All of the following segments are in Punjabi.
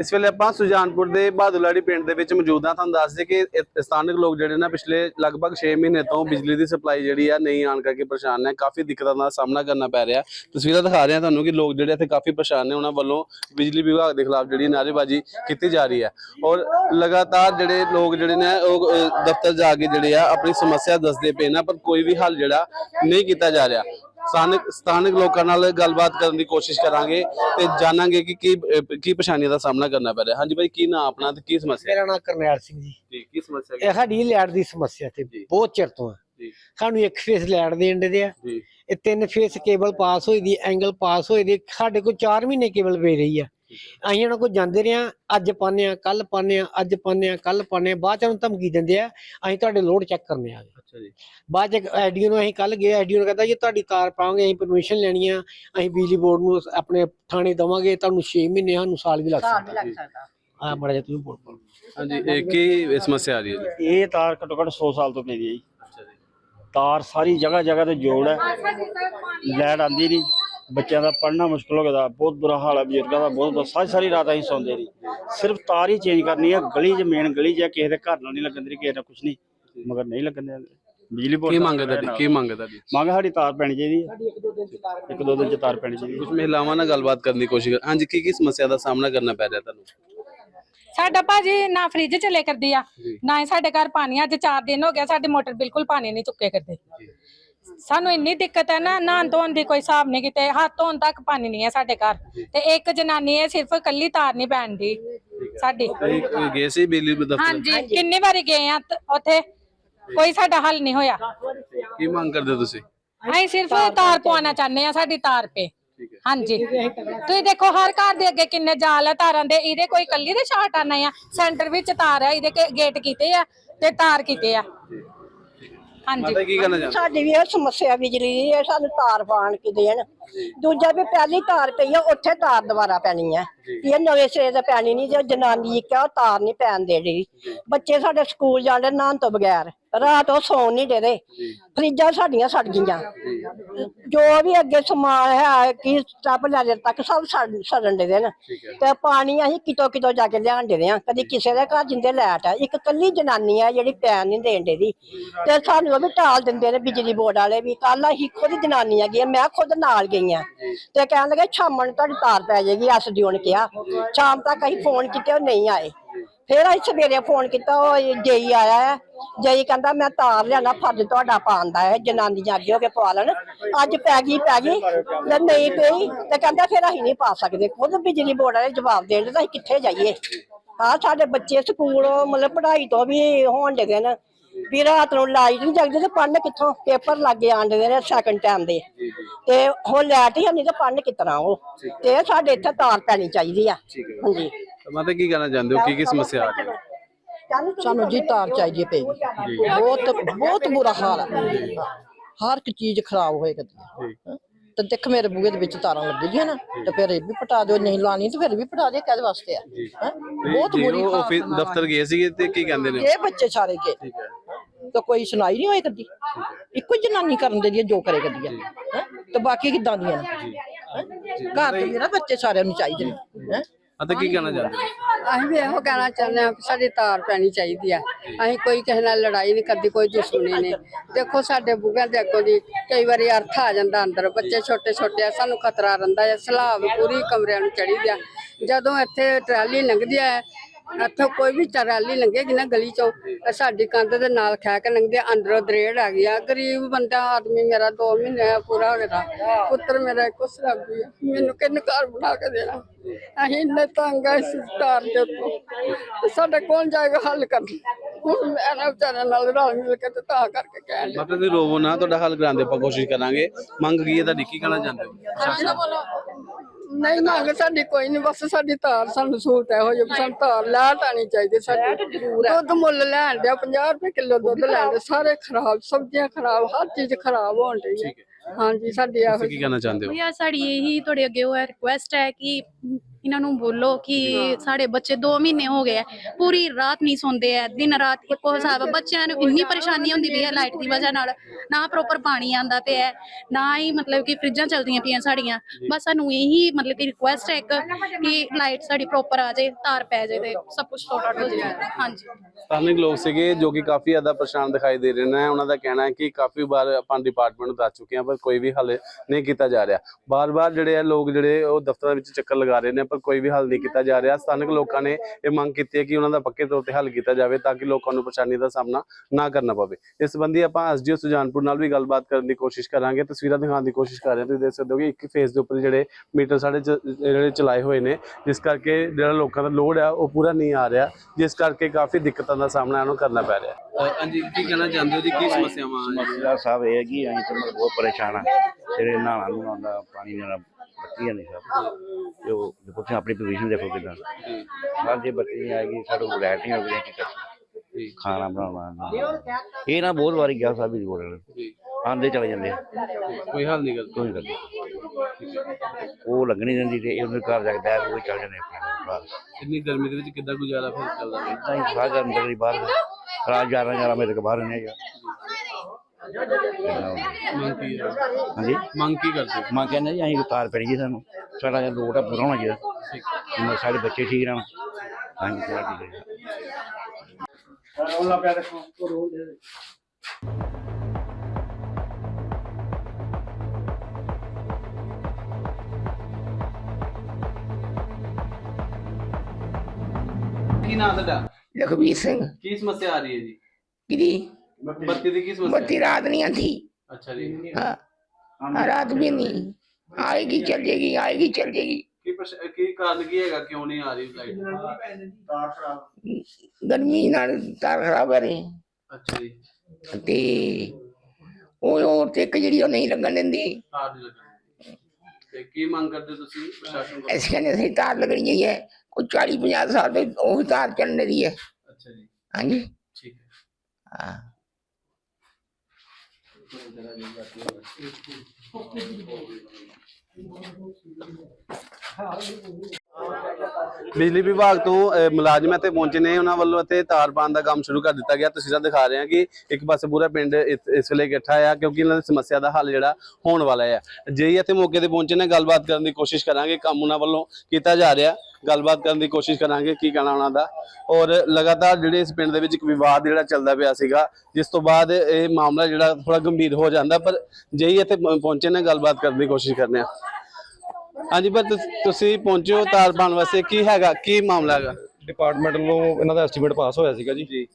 ਇਸ ਵੇਲੇ ਆਪਾਂ ਸੁਜਾਨਪੁਰ ਦੇ ਬਹਾਦੁਰਲਾੜੀ ਪਿੰਡ ਦੇ ਵਿੱਚ ਮੌਜੂਦ ਹਾਂ। ਤੁਹਾਨੂੰ ਦੱਸ ਦੇ ਕਿ ਇਹ ਸਥਾਨਕ ਲੋਕ ਜਿਹੜੇ ਨੇ ਪਿਛਲੇ ਲਗਭਗ 6 ਮਹੀਨੇ ਤੋਂ ਬਿਜਲੀ ਦੀ ਸਪਲਾਈ ਜਿਹੜੀ ਆ ਨਹੀਂ ਆਉਣ ਕਰਕੇ ਪਰੇਸ਼ਾਨ ਨੇ। ਕਾਫੀ ਦਿੱਕਤਾਂ ਦਾ ਸਾਹਮਣਾ ਕਰਨਾ ਪੈ ਰਿਹਾ। ਤਸਵੀਰਾਂ ਦਿਖਾ ਰਹੇ ਹਾਂ ਤੁਹਾਨੂੰ ਕਿ ਲੋਕ ਜਿਹੜੇ ਇੱਥੇ ਕਾਫੀ ਪਰੇਸ਼ਾਨ ਨੇ। ਉਹਨਾਂ ਵੱਲੋਂ ਬਿਜਲੀ ਵਿਭਾਗ ਦੇ ਖਿਲਾਫ ਜਿਹੜੀ ਨਾਅਰੇਬਾਜ਼ੀ ਕੀਤੀ ਜਾ ਰਹੀ ਹੈ। ਔਰ ਲਗਾਤਾਰ ਜਿਹੜੇ ਲੋਕ ਜਿਹੜੇ ਨੇ ਉਹ ਅਹ, ਦਫ਼ਤਰ ਜਾ ਕੇ ਜਿਹੜੇ ਆ ਆਪਣੀ ਸਮੱਸਿਆ ਦੱਸਦੇ ਪਏ ਨੇ ਪਰ ਕੋਈ ਵੀ ਹੱਲ ਜਿਹੜਾ ਨਹੀਂ ਕੀਤਾ ਜਾ ਰਿਹਾ। ਸਥਾਨਕ ਸਥਾਨਕ ਲੋਕਾਂ ਨਾਲ ਗੱਲਬਾਤ ਕਰਨ ਦੀ ਕੋਸ਼ਿਸ਼ ਕਰਾਂਗੇ ਤੇ ਜਾਣਾਂਗੇ ਕਿ ਕੀ ਕੀ ਪਰੇਸ਼ਾਨੀਆਂ ਦਾ ਸਾਹਮਣਾ ਕਰਨਾ ਪੈ ਰਿਹਾ। ਹਾਂਜੀ ਭਾਈ ਕੀ ਨਾਂ ਆਪਣਾ ਤੇ ਕੀ ਸਮੱਸਿਆ? ਮੇਰਾ ਨਾਮ ਕਰਨੈਲ ਸਿੰਘ ਜੀ। ਜੀ ਕੀ ਸਮੱਸਿਆ ਇਹ ਸਾਡੀ ਲੈਟ ਦੀ ਸਮੱਸਿਆ ਤੇ। ਬਹੁਤ ਚਿਰ ਤੋਂ ਜੀ। ਸਾਨੂੰ ਇੱਕ ਫੇਸ ਲੈਟ ਦੇਣ ਦੇ ਆ ਇਹ ਤਿੰਨ ਫੇਸ ਕੇਬਲ ਪਾਸ ਹੋਈ ਦੀ ਐਂਗਲ ਪਾਸ ਹੋਈ ਦੀ ਸਾਡੇ ਕੋਲ 4 ਮਹੀਨੇ ਕੇਬਲ ਪਈ ਰਹੀ ਆ। ਅਸੀਂ ਉਹਨਾਂ ਕੋਲ ਜਾਂਦੇ ਰਹੇ ਆ ਅੱਜ ਪਾਉਂਦੇ ਆ ਕੱਲ ਪਾਉਂਦੇ ਆ ਅੱਜ ਪਾਉਂਦੇ ਆ ਕੱਲ ਆ ਬਾਅਦ ਚ ਉਹਨੂੰ ਧਮਕੀ ਦਿੰਦੇ ਆ ਅਸੀਂ ਤੁਹਾਡੇ ਲੋਡ ਚੈੱਕ ਕਰਨੇ ਆ। ਅੱਛਾ ਜੀ। ਬਾਅਦ ਚ ਐਡੀਓ ਨੂੰ ਅਸੀਂ ਕੱਲ ਗਏ ਐਡੀਓ ਨੂੰ ਕਹਿੰਦਾ ਜੀ ਤੁਹਾਡੀ ਤਾਰ ਪਾਵਾਂਗੇ ਅਸੀਂ ਪਰਮਿਸ਼ਨ ਲੈਣੀ ਆ ਅਸੀਂ ਬਿਜਲੀ ਬੋਰਡ ਨੂੰ ਆਪਣੇ ਥਾਣੇ ਦਵਾਂਗੇ ਤੁਹਾਨੂੰ 6 ਮਹੀਨੇ ਸਾਨੂੰ ਸਾਲ ਵੀ ਲੱਗ ਸਕਦਾ। ਆ ਮੜਾ ਜਾ ਤੁਸੀਂ ਬੋਲ ਹਾਂਜੀ ਇਹ ਕੀ ਸਮੱਸਿਆ ਆ ਰਹੀ ਹੈ ਜੀ? ਇਹ ਤਾਰ ਘੱਟੋ ਘੱਟ 100 ਸਾਲ ਤੋਂ ਪਈ ਹੈ ਜੀ। ਤਾਰ ਸਾਰੀ ਜਗ੍ਹਾ ਜਗ੍ਹਾ ਤੇ ਜੋੜ ਹੈ। ਲਾਈਟ ਆਂਦੀ ਨਹੀਂ ਬੱਚਿਆਂ ਦਾ ਪੜ੍ਹਨਾ ਮੁਸ਼ਕਲ ਹੋ ਗਿਆ ਬਹੁਤ ਬੁਰਾ ਹਾਲ ਹੈ ਬਜ਼ੁਰਗਾਂ ਦਾ ਬਹੁਤ ਸਾਰੀ ਸਾਰੀ ਰਾਤ ਅਸੀਂ ਸੌਂਦੇ ਨਹੀਂ ਸਿਰਫ ਤਾਰ ਹੀ ਚੇਂਜ ਕਰਨੀ ਹੈ। ਗਲੀ 'ਚ ਮੇਨ ਗਲੀ 'ਚ ਕਿਸੇ ਦੇ ਘਰ ਨਾਲ ਨਹੀਂ ਲੱਗਣ ਦੀ ਕਿਸੇ ਦਾ ਕੁਝ ਨਹੀਂ। ਮਗਰ ਨਹੀਂ ਲੱਗਣ ਦੇ ਬਿਜਲੀ ਬੋਰਡ ਕੀ ਨਾਲ ਮੰਗ ਹੈ ਤੁਹਾਡੀ? ਕੀ ਮੰਗ ਹੈ ਤੁਹਾਡੀ? ਮੰਗ ਸਾਡੀ ਤਾਰ ਪੈਣੀ ਚਾਹੀਦੀ ਹੈ। ਇੱਕ ਦੋ ਦਿਨ ਚ ਤਾਰ ਪੈਣੀ ਚਾਹੀਦੀ ਹੈ। ਕੁਝ ਮਹਿਲਾਵਾਂ ਨਾਲ ਗੱਲਬਾਤ ਕਰਨ ਦੀ ਕੋਸ਼ਿਸ਼ ਕਰ ਹਾਂਜੀ ਕੀ ਕੀ ਸਮੱਸਿਆ ਦਾ ਸਾਹਮਣਾ ਕਰਨਾ ਪੈ ਰਿਹਾ ਤੁਹਾਨੂੰ? ਸਾਡਾ ਭਾਜੀ ਨਾ ਫ੍ਰਿਜ ਚੱਲੇ ਕਰਦੀ ਆ ਨਾ ਹੀ ਸਾਡੇ ਘਰ ਪਾਣੀ। ਅੱਜ 4 ਦਿਨ ਹੋ ਗਿਆ ਸਾਡੇ ਮੋਟਰ ਬਿਲਕੁਲ ਪਾਣੀ ਨਹੀਂ ਚੁੱਕੇ ਕਰਦੇ। ਸਾਨੂੰ ਇੰਨੀ ਦਿੱਕਤ ਹੈ ਨਾ ਨਹਾਉਣ ਧੋਣ ਦੀ ਕੋਈ ਹਿਸਾਬ ਨਹੀਂ ਕਿਤੇ ਹੱਥ ਧੋਣ ਤੱਕ ਪਾਣੀ ਨਹੀਂ ਹੈ ਸਾਡੇ ਘਰ। ਤੇ ਇੱਕ ਜਨਾਨੀ ਹੈ ਸਿਰਫ ਕੱਲੀ ਤਾਰ ਨਹੀਂ ਪੈਣ ਦੀ ਸਾਡੀ। ਤੁਸੀਂ ਗਏ ਸੀ ਬਿਜਲੀ ਦਫ਼ਤਰ? ਹਾਂਜੀ ਕਿੰਨੀ ਵਾਰੀ ਗਏ ਆ ਤ- ਉੱਥੇ ਕੋਈ ਸਾਡਾ ਹੱਲ ਨਹੀਂ ਹੋਇਆ। ਕੀ ਮੰਗ ਕਰਦੇ ਹੋ ਤੁਸੀਂ? ਅਸੀਂ ਸਿਰਫ ਤਾਰ ਪਵਾਉਣਾ ਚਾਹੁੰਦੇ ਆ ਸਾਡੀ ਤਾਰ ਪੇ ਹਾਂਜੀ। ਤੁਸੀਂ ਦੇਖੋ ਹਰ ਘਰ ਦੇ ਅੱਗੇ ਕਿੰਨੇ ਜਾਲ ਆ ਤਾਰਾਂ ਦੇ। ਇਹਦੇ ਕੋਈ ਕੱਲੀ ਦੇ ਸ਼ਾਰਟ ਆਣਾ ਆ। ਸੈਂਟਰ ਵਿੱਚ ਤਾਰ ਆ ਇਹਦੇ ਕੇ- ਗੇਟ ਕੀਤੇ ਆ ਤੇ ਤਾਰ ਕੀਤੇ ਆ। ਹਾਂਜੀ। ਮਾਤਾ ਕੀ ਕਹਿਣਾ ਚਾਹੁੰਦੇ? ਸਾਡੀ ਵੀ ਇਹ ਸਮੱਸਿਆ ਬਿਜਲੀ ਦੀ ਹੈ ਸਾਨੂੰ ਤਾਰ ਪਾਣ ਕੇ ਦੇਣ। ਦੂਜਾ ਵੀ ਪਹਿਲੀ ਤਾਰ ਪਈ ਆ ਉੱਥੇ ਤਾਰ ਦੁਬਾਰਾ ਪੈਣੀ ਹੈ ਇਹ ਨਵੇਂ ਸਿਰੇ ਤੇ ਪੈਣੀ ਨਹੀਂ ਜੇ ਜਨਾਨੀ ਇੱਕ ਆ ਉਹ ਤਾਰ ਨਹੀਂ ਪੈਣ ਦੇ ਰਹੀ। ਬੱਚੇ ਸਾਡੇ ਸਕੂਲ ਜਾਂਦੇ ਨਹਾਉਣ ਤੋਂ ਬਗੈਰ। ਰਾਤ ਉਹ ਸੌਣ ਨਹੀਂ ਦੇ। ਰਹੇ ਫਰਿੱਜਾਂ ਸਾਡੀਆਂ ਸੜ ਗਈਆਂ। ਜੋ। ਵੀ ਅੱਗੇ ਸਮਾਨ ਹੈ ਕੀ ਸਟੱਪ ਲੈ ਤੱਕ ਸਭ ਸੜ- ਸੜਨ ਦੇ ਨੇ। ਤੇ ਪਾਣੀ ਅਸੀਂ ਕਿਤੋਂ ਕਿਤੋਂ ਜਾ ਕੇ ਲਿਆਣ ਦੇ ਆ ਕਦੀ ਕਿਸੇ ਦੇ ਘਰ ਜਿੰਦੇ ਲੈਟ ਆ। ਇੱਕ ਕੱਲੀ ਜਨਾਨੀ ਆ ਜਿਹੜੀ ਪੈਣ ਨਹੀਂ ਦੇਣ ਦੇਦੀ ਤੇ ਸਾਨੂੰ ਉਹ ਵੀ ਟਾਲ ਦਿੰਦੇ ਨੇ ਬਿਜਲੀ ਬੋਰਡ ਵਾਲੇ ਵੀ। ਕੱਲ ਅਸੀਂ ਖੁਦ ਜਨਾਨੀ ਆ ਮੈਂ ਖੁਦ ਨਾਲ ਗਈ ਆ ਤੇ ਕਹਿਣ ਲੱਗੇ, ਸ਼ਾਮ ਤੁਹਾਡੀ ਤਾਰ ਪੈ ਜਾਏਗੀ ਐਸਡੀਓ ਨੇ ਕਿਹਾ। ਸ਼ਾਮ ਤੱਕ ਅਸੀਂ ਫੋਨ ਕੀਤੇ, ਉਹ ਨਹੀਂ ਆਏ। ਫਿਰ ਅਸੀਂ ਸਵੇਰੇ ਫੋਨ ਕੀਤਾ, ਉਹ ਜੇਈ ਆਇਆ ਹੈ। ਜੇਈ ਕਹਿੰਦਾ, ਮੈਂ ਤਾਰ ਲਿਆਣਾ ਫਰਜ਼ ਤੁਹਾਡਾ ਪਾਉਂਦਾ ਹੈ, ਜਨਾਨੀ ਜਾਗੇ ਹੋ ਕੇ ਪਵਾ ਲੈਣ। ਅੱਜ ਪੈ ਗਈ ਪੈ ਗਈ। ਤੇ ਨਹੀਂ ਪਈ। ਤੇ ਕਹਿੰਦਾ, ਫਿਰ ਅਸੀਂ ਨਹੀਂ ਪਾ ਸਕਦੇ। ਖੁਦ ਬਿਜਲੀ ਬੋਰਡ ਵਾਲੇ ਜਵਾਬ ਦੇਣ ਦੇ ਤਾਂ ਅਸੀਂ ਕਿੱਥੇ ਜਾਈਏ? ਆ ਸਾਡੇ ਬੱਚੇ ਸਕੂਲ, ਮਤਲਬ ਪੜ੍ਹਾਈ ਤੋਂ ਵੀ ਹੋਣ ਲੱਗੇ ਨੇ। ਵੀ ਰਾਤ ਨੂੰ ਲਾਈਟ ਨਹੀਂ ਜਗਦੀ ਤੇ ਪੜਨ ਕਿੱਥੋਂ? ਪੇਪਰ ਲੱਗੇ ਆਂਦੇ ਨੇ ਸੈਕੰਡ ਟਾਈਮ ਦੇ। ਤੇ ਹੁਣ ਲਾਈਟ ਹੀ ਨਹੀਂ ਤੇ ਪੜਨ ਕਿਤਨਾ ਉਹ? ਤੇ ਸਾਡੇ ਇੱਥੇ ਤਾਰ ਪੈਣੀ ਚਾਹੀਦੀ ਆ। ਹਾਂਜੀ। ਤਾਂ ਮਾਤਾ ਕੀ ਕਹਿਣਾ ਚਾਹੁੰਦੇ ਹੋ? ਕੀ ਕੀ ਸਮੱਸਿਆ ਆ ਰਹੀ ਹੈ? ਸਾਨੂੰ ਜੀ ਤਾਰ ਚਾਹੀਦੀ ਪਈ ਬਹੁਤ ਬਹੁਤ ਬੁਰਾ ਹਾਲ ਹੈ ਹਰ ਇੱਕ ਚੀਜ਼ ਖਰਾਬ ਹੋਏ ਕਰਦੀ ਹੈ? ਤੇ ਦੇਖ ਮੇਰੇ ਬੂਹੇ ਦੇ ਵਿੱਚ ਤਾਰਾਂ ਲੱਗੀ ਦੀਆਂ ਨਾ ਤੇ ਫਿਰ ਇਹ ਵੀ ਪਟਾ ਦਿਓ ਨਹੀਂ ਲਾਣੀ ਤੇ ਫਿਰ ਵੀ ਪਟਾ ਦੇ ਕਾਹਦੇ ਵਾਸਤੇ ਆ? ਬਹੁਤ ਬੁਰੀ ਹਾਲਤ ਦਫ਼ਤਰ ਗਏ ਸੀਗੇ ਤੇ ਕੀ ਕਹਿੰਦੇ ਨੇ? ਇਹ ਬੱਚੇ ਸਾਰੇ ਗਏ। ਠੀਕ ਹੈ। ਤਾਂ ਕੋਈ ਸੁਣਾਈ ਨਹੀਂ ਹੋਈ ਕਰਦੀ ਇੱਕੋ ਜਨਾਨੀ ਕਰਨ ਦੇ ਦੀ ਜੋ ਕਰੇ ਕਰਦੀ ਹੈ? ਤੇ ਬਾਕੀ ਕਿਦਾਂ ਦੀਆਂ ਨੇ? ਹੈਂ? ਘਰ ਦੇ ਨਾ ਬੱਚੇ ਸਾਰਿਆਂ ਨੂੰ ਚਾਹੀਦੇ ਨੇ। ਹੈਂ? ਅਤੇ ਕੀ ਕਹਿਣਾ ਚਾਹੁੰਦੇ? ਹੋ ਅਸੀਂ ਵੀ ਇਹੋ ਕਹਿਣਾ ਚਾਹੁੰਦੇ ਹਾਂ ਕਿ ਸਾਡੀ ਤਾਰ ਪੈਣੀ ਚਾਹੀਦੀ ਆ। ਅਸੀਂ ਕੋਈ ਕਿਸੇ ਨਾਲ ਲੜਾਈ ਨਹੀਂ ਕਰਦੀ ਕੋਈ ਦੁਸ਼ਮਣੀ ਨਹੀਂ। ਦੇਖੋ ਸਾਡੇ ਬੁੱਗਾਂ ਦੇ ਅੱਗੋਂ ਦੀ ਕਈ ਵਾਰੀ ਅਰਥ ਆ ਜਾਂਦਾ ਅੰਦਰ। ਬੱਚੇ ਛੋਟੇ ਛੋਟੇ ਆ ਸਾਨੂੰ ਖਤਰਾ ਰਹਿੰਦਾ ਹੈ ਸਲਾਬ ਪੂਰੀ ਕਮਰਿਆਂ ਨੂੰ ਚੜੀ ਦਿਆ ਜਦੋਂ ਇੱਥੇ ਟਰਾਲੀ ਲੰਘਦੀ ਹੈ ਇੱਥੋਂ ਕੋਈ ਵੀ ਟਰਾਲੀ ਲੰਘੇਗੀ ਨਾ ਗਲੀ ਚੋਂ ਤਾਂ ਸਾਡੀ ਕੰਧ ਦੇ ਨਾਲ ਖਾ ਕੇ ਲੰਘਦੇ ਆ, ਅੰਦਰੋਂ ਦਰੇੜ ਆ ਗਿਆ ਗਰੀਬ ਬੰਦਾ ਆਦਮੀ ਮੇਰਾ 2 ਮਹੀਨੇ ਪੂਰਾ ਹੋ ਗਿਆ। ਪੁੱਤਰ ਮੇਰਾ ਇੱਕੋ ਸਰਾਬੀ ਆ। ਮੈਨੂੰ ਕਿੰਨ ਘਰ ਬਣਾ ਕੇ ਦੇਣਾ? ਅਸੀਂ ਇੰਨੇ ਤੰਗ ਆ ਇਸ ਤਾਰ ਦੇ ਉੱਤੋਂ। ਤੇ ਸਾਡੇ ਕੋਲ ਜਾਏਗਾ ਹੱਲ ਕਰਨ ਹੁਣ ਮੈਂ ਨਾ ਵਿਚਾਰਿਆਂ ਨਾਲ ਰਲ ਮਿਲ ਕੇ ਤੇ ਤਾਂ ਕਰਕੇ ਕਹਿਣ ਡਿਆ। ਮਾਤਾ ਤੁਸੀਂ ਰੋਵੋ ਨਾ ਤੁਹਾਡਾ ਹੱਲ ਕਰਾਉਣ ਦੀ ਆਪਾਂ ਕੋਸ਼ਿਸ਼ ਕਰਾਂਗੇ। ਮੰਗ ਕੀ ਹੈ ਤੁਹਾਡੀ? ਕੀ ਕਹਿਣਾ ਚਾਹੁੰਦੇ ਹੋ? ਨਹੀਂ ਮੰਗ ਸਾਡੀ ਕੋਈ ਨਹੀਂ ਬਸ ਸਾਡੀ ਤਾਰ ਸਾਨੂੰ ਸਹੂਲਤ ਇਹੋ ਜਿਹੀ ਵੀ ਸਾਨੂੰ ਤਾਰ ਲੈਟ ਆਣੀ ਚਾਹੀਦੀ ਸਾਡੀ। ਦੁੱਧ ਮੁੱਲ ਲੈਣ ਡਿਆ 50 ਰੁਪਏ ਕਿਲੋ ਦੁੱਧ ਲੈਣ ਦੇ ਸਾਰੇ ਖਰਾਬ ਸਬਜ਼ੀਆਂ ਖਰਾਬ ਹਰ ਚੀਜ਼ ਖਰਾਬ ਹੋਣ ਡਈ ਹੈ। ਹਾਂਜੀ ਸਾਡੀ ਇਹੋ ਤੁਸੀਂ ਕੀ ਕਹਿਣਾ ਚਾਹੁੰਦੇ ਹੋ? ਭਈਆ ਸਾਡੀ ਇਹੀ ਤੁਹਾਡੇ ਅੱਗੇ ਉਹ ਰਿਕੁਐਸਟ ਹੈ ਕਿ ਇਹਨਾਂ ਨੂੰ ਬੋਲੋ ਕਿ ਸਾਡੇ ਬੱਚੇ 2 ਮਹੀਨੇ ਹੋ ਗਏ ਆ ਪੂਰੀ ਰਾਤ ਨਹੀਂ ਸੌਂਦੇ ਆ ਦਿਨ ਰਾਤ ਇੱਕੋ ਹਿਸਾਬ। ਬੱਚਿਆਂ ਨੂੰ ਇੰਨੀ ਪਰੇਸ਼ਾਨੀ ਹੁੰਦੀ ਪਈ ਹੈ ਲਾਈਟ ਦੀ ਵਜ੍ਹਾ ਨਾਲ ਨਾ ਪ੍ਰੋਪਰ ਪਾਣੀ ਆਂਦਾ ਪਿਆ ਨਾ ਹੀ ਮਤਲਬ ਕਿ ਫ੍ਰਿਜਾਂ ਚੱਲਦੀਆਂ ਪਈਆਂ ਸਾਡੀਆਂ ਬਸ ਸਾਨੂੰ ਇਹੀ ਮਤਲਬ ਕਿ ਰਿਕੁਐਸਟ ਹੈ ਇੱਕ ਕਿ ਲਾਈਟ ਸਾਡੀ ਪ੍ਰੋਪਰ ਆ ਜਾਏ ਤਾਰ ਪੈ ਜਾਏ ਤੇ ਸਭ ਕੁਝ ਸੌਟ ਆਊਟ ਹੋ ਜਾਏ। ਹਾਂਜੀ। ਸਥਾਨਕ ਲੋਕ ਸੀਗੇ ਜੋ ਕਿ ਕਾਫੀ ਜ਼ਿਆਦਾ ਪਰੇਸ਼ਾਨ ਦਿਖਾਈ ਦੇ ਰਹੇ ਨੇ ਉਹਨਾਂ ਦਾ ਕਹਿਣਾ ਹੈ ਕਿ ਕਾਫੀ ਵਾਰ ਆਪਾਂ ਡਿਪਾਰਟਮੈਂਟ ਨੂੰ ਦੱਸ ਚੁੱਕੇ ਹਾਂ ਪਰ ਕੋਈ ਵੀ ਹੱਲ ਨਹੀਂ ਕੀਤਾ ਜਾ ਰਿਹਾ। ਬਾਰ-ਬਾਰ ਜਿਹੜੇ ਆ ਲੋਕ ਜਿਹੜੇ ਉਹ ਦਫ਼ਤਰਾਂ ਵਿੱਚ ਚੱਕਰ ਲਗਾ ਰਹੇ ਨੇ ਪਰ ਕੋਈ ਵੀ ਹੱਲ ਨਹੀਂ ਕੀਤਾ ਜਾ ਰਿਹਾ। ਸਥਾਨਕ ਲੋਕਾਂ ਨੇ ਇਹ ਮੰਗ ਕੀਤੀ ਹੈ ਕਿ ਉਹਨਾਂ ਦਾ ਪੱਕੇ ਤੌਰ ਤੇ ਹੱਲ ਕੀਤਾ ਜਾਵੇ ਤਾਂ ਕਿ ਲੋਕਾਂ ਨੂੰ ਪਰੇਸ਼ਾਨੀ ਦਾ ਸਾਹਮਣਾ ਨਾ ਕਰਨਾ ਪਵੇ। ਇਸ ਸੰਬੰਧੀ ਆਪਾਂ ਐਸਡੀਓ ਸੁਜਾਨਪੁਰ ਨਾਲ ਵੀ ਗੱਲਬਾਤ ਕਰਨ ਦੀ ਕੋਸ਼ਿਸ਼ ਕਰਾਂਗੇ। ਤਸਵੀਰਾਂ ਦਿਖਾਉਣ ਦੀ ਕੋਸ਼ਿਸ਼ ਕਰ ਰਹੇ ਹਾਂ। ਤੁਸੀਂ ਦੇਖ ਸਕਦੇ ਹੋ ਕਿ ਇੱਕ ਫੇਸ ਦੇ ਉੱਪਰ ਜਿਹੜੇ ਮੀਟਰ ਸਾਡੇ ਜਿਹੜੇ ਚਲਾਏ ਹੋਏ ਨੇ ਜਿਸ ਕਰਕੇ ਜਿਹੜਾ ਲੋਕਾਂ ਦਾ ਲੋਡ ਆ ਉਹ ਪੂਰਾ ਨਹੀਂ ਆ ਰਿਹਾ ਜਿਸ ਕਰਕੇ ਕਾਫੀ ਦਿੱਕਤਾਂ ਦਾ ਸਾਹਮਣਾ ਇਹਨਾਂ ਨੂੰ ਕਰਨਾ ਪੈ ਰਿਹਾ। ਹਾਂਜੀ ਕੀ ਕਹਿਣਾ ਚਾਹੁੰਦੇ ਹੋ ਜੀ? ਕੀ ਸਮੱਸਿਆਵਾਂ ਸਮੱਸਿਆ ਸਾਹਿਬ ਇਹ ਹੈ ਕਿ ਅਸੀਂ ਤਾਂ ਬਹੁਤ ਪਰੇਸ਼ਾਨ ਆ। ਜਿਹੜੇ ਨਹਾਣਾ ਨੂੰ ਆਉਂਦਾ ਪਾਣੀ ਨਾਲ ਬੱਤੀਆਂ ਨਹੀਂ ਸਭ ਤੇ ਉਹ ਦੇਖੋ ਤੁਸੀਂ ਆਪਣੀ ਪੋਜੀਸ਼ਨ ਦੇਖੋ ਕਿਦਾਂ ਸਰ ਜੇ ਬੱਤੀ ਨਹੀਂ ਆਏਗੀ ਸਾਡੇ ਲਾਈਟ ਨਹੀਂ ਹੋਵੇਗੀ ਕੀ ਕਰਾਂਗੇ ਖਾਣਾ ਬਣਾਉਣਾ ਇਹ ਨਾ ਬਹੁਤ ਵਾਰੀ ਗਿਆ ਸਾਹਿਬ ਜੀ ਕੋਲ। ਆਂਦੇ ਚਲੇ ਜਾਂਦੇ ਆ। ਕੋਈ ਹੱਲ ਨਹੀਂ ਕਰਦਾ। ਕੋਈ ਗੱਲ। ਉਹ ਲੱਗਣੀ ਦਿੰਦੀ ਤੇ ਇਹ ਉਹਦੇ ਘਰ ਜਾ ਕੇ ਬੈਠ ਚੱਲ ਜਾਂਦੇ ਆਪਣੇ ਇੰਨੀ ਗਰਮੀ ਦੇ ਵਿੱਚ ਕਿੱਦਾਂ ਗੁਜ਼ਾਰਾ ਫਿਰ ਚੱਲਦਾ? ਤਾਂ ਹੀ ਸਾਰਾ ਦੀ ਬਾਹਰ ਰਾਤ ਜਾਣਾ ਜਾਣਾ ਮੇਰੇ ਕੋਲ ਬਾਹਰ ਨਹੀਂ ਹੈਗਾ ਮੰਗ ਕੀ ਹੈ? ਹਾਂਜੀ। ਮੰਗ ਕੀ ਕਰਦੇ ਹੋ? ਮੈਂ ਕਹਿੰਦਾ ਜੀ ਅਸੀਂ ਤਾਰ ਪੈਣੀ ਜੀ ਸਾਨੂੰ। ਸਾਡਾ ਜਿਹੜਾ ਲੋਟ ਆ ਪੂਰਾ ਹੋਣਾ ਚਾਹੀਦਾ ਮੈਂ ਸਾਡੇ ਬੱਚੇ ਠੀਕ ਰਹਿਣ। ਹਾਂਜੀ ਸਾਰਾ ਠੀਕ ਹੈ ਕੀ ਨਾਮ ਤੁਹਾਡਾ? ਲਖਵੀਰ ਸਿੰਘ। ਕੀ ਸਮੱਸਿਆ ਆ ਰਹੀ ਹੈ ਜੀ? ਕਿਦੀ ਬੱਤੀ ਦੀ ਕੀ ਸਮੱਸਿਆ? ਬੱਤੀ ਰਾਤ ਨਹੀਂ ਆਂਦੀ। ਅੱਛਾ ਜੀ। ਹਾਂ। ਰਾਤ ਵੀ ਨਹੀਂ। ਆਏਗੀ ਚੱਲ ਜੇਗੀ ਆਏਗੀ ਚੱਲ ਜੇਗੀ। ਕੀ ਕੀ ਕਾਰਨ ਕੀ ਹੈਗਾ? ਕਿਉਂ ਨਹੀਂ ਆ ਰਹੀ ਲਾਈਟ ਤਾਰ ਖਰਾਬ। ਗਰਮੀ ਨਾਲ ਤਾਰ ਖਰਾਬ ਹੈ ਅੱਛਾ ਜੀ। ਤੇ ਉਹ ਉਹ ਟਿਕ ਜਿਹੜੀ ਉਹ ਨਹੀਂ ਲੱਗਣ ਦਿੰਦੀ। ਤਾਰ ਨਹੀਂ ਲੱਗਣ ਤੇ ਕੀ ਮੰਗ ਕਰਦੇ ਤੁਸੀਂ ਪ੍ਰਸ਼ਾਸਨ ਕੋਲ ਇਸ ਕਹਿੰਦੇ ਸੀ ਤਾਰ ਲੱਗਣੀ ਹੀ ਹੈ। ਕੋਈ 40 50 ਸਾਲ ਦੇ ਉਹ ਤਾਰ ਚੱਲਣ ਦੀ ਹੈ। ਅੱਛਾ ਜੀ। ਹਾਂਜੀ। ਠੀਕ ਹੈ। ਹਾਂ। 现你应该不要了。对对对，还好一点。ਬਿਜਲੀ ਵਿਭਾਗ ਤੋਂ ਮੁਲਾਜ਼ਮ ਇੱਥੇ ਪਹੁੰਚੇ ਨੇ, ਉਹਨਾਂ ਵੱਲੋਂ ਇੱਥੇ ਤਾਰ ਪਾਉਣ ਦਾ ਕੰਮ ਸ਼ੁਰੂ ਕਰ ਦਿੱਤਾ ਗਿਆ। ਤਸਵੀਰਾਂ ਦਿਖਾ ਰਹੇ ਹਾਂ ਕਿ ਇੱਕ ਪਾਸੇ ਪੂਰਾ ਪਿੰਡ ਇਸ- ਵੇਲੇ ਇਕੱਠਾ ਆ, ਕਿਉਂਕਿ ਇਹਨਾਂ ਦੀ ਸਮੱਸਿਆ ਦਾ ਹੱਲ ਜਿਹੜਾ ਹੋਣ ਵਾਲਾ ਹੈ ਜੇ ਇੱਥੇ ਮੌਕੇ ਤੇ ਪਹੁੰਚੇ ਨੇ, ਗੱਲਬਾਤ ਕਰਨ ਦੀ ਕੋਸ਼ਿਸ਼ ਕਰਾਂਗੇ, ਕੰਮ ਉਹਨਾਂ ਵੱਲੋਂ ਕੀਤਾ ਜਾ ਰਿਹਾ। ਗੱਲਬਾਤ ਕਰਨ ਦੀ ਕੋਸ਼ਿਸ਼ ਕਰਾਂਗੇ, ਕੀ ਕਹਿਣਾ ਉਹਨਾਂ ਦਾ। ਔਰ ਲਗਾਤਾਰ ਜਿਹੜੇ ਇਸ ਪਿੰਡ ਦੇ ਵਿੱਚ ਇੱਕ ਵਿਵਾਦ ਜਿਹੜਾ ਚੱਲਦਾ ਪਿਆ ਸੀਗਾ, ਜਿਸ ਤੋਂ ਬਾਅਦ ਇਹ ਮਾਮਲਾ ਜਿਹੜਾ ਥੋੜਾ ਗੰਭੀਰ ਹੋ ਜਾਂਦਾ, ਪਰ ਜੇ ਹੀ ਇੱਥੇ ਪਹੁੰਚੇ ਨੇ, ਗੱਲਬਾਤ ਕਰਨ ਦੀ ਕੋਸ਼ਿਸ਼ ਕਰਨੇ ਆ। ਹਾਂਜੀ ਪਰ ਤੁਸ- ਤੁਸੀਂ ਪਹੁੰਚੇ ਹੋ ਤਾਰ ਪਾਉਣ ਵਾਸਤੇ। ਕੀ ਹੈਗਾ? ਕੀ ਮਾਮਲਾ ਹੈਗਾ? ਡਿਪਾਰਟਮੈਂਟ ਵੱਲੋਂ ਇਹਨਾਂ ਦਾ ਐਸਟੀਮੇਟ ਪਾਸ ਹੋਇਆ ਸੀਗਾ ਜੀ।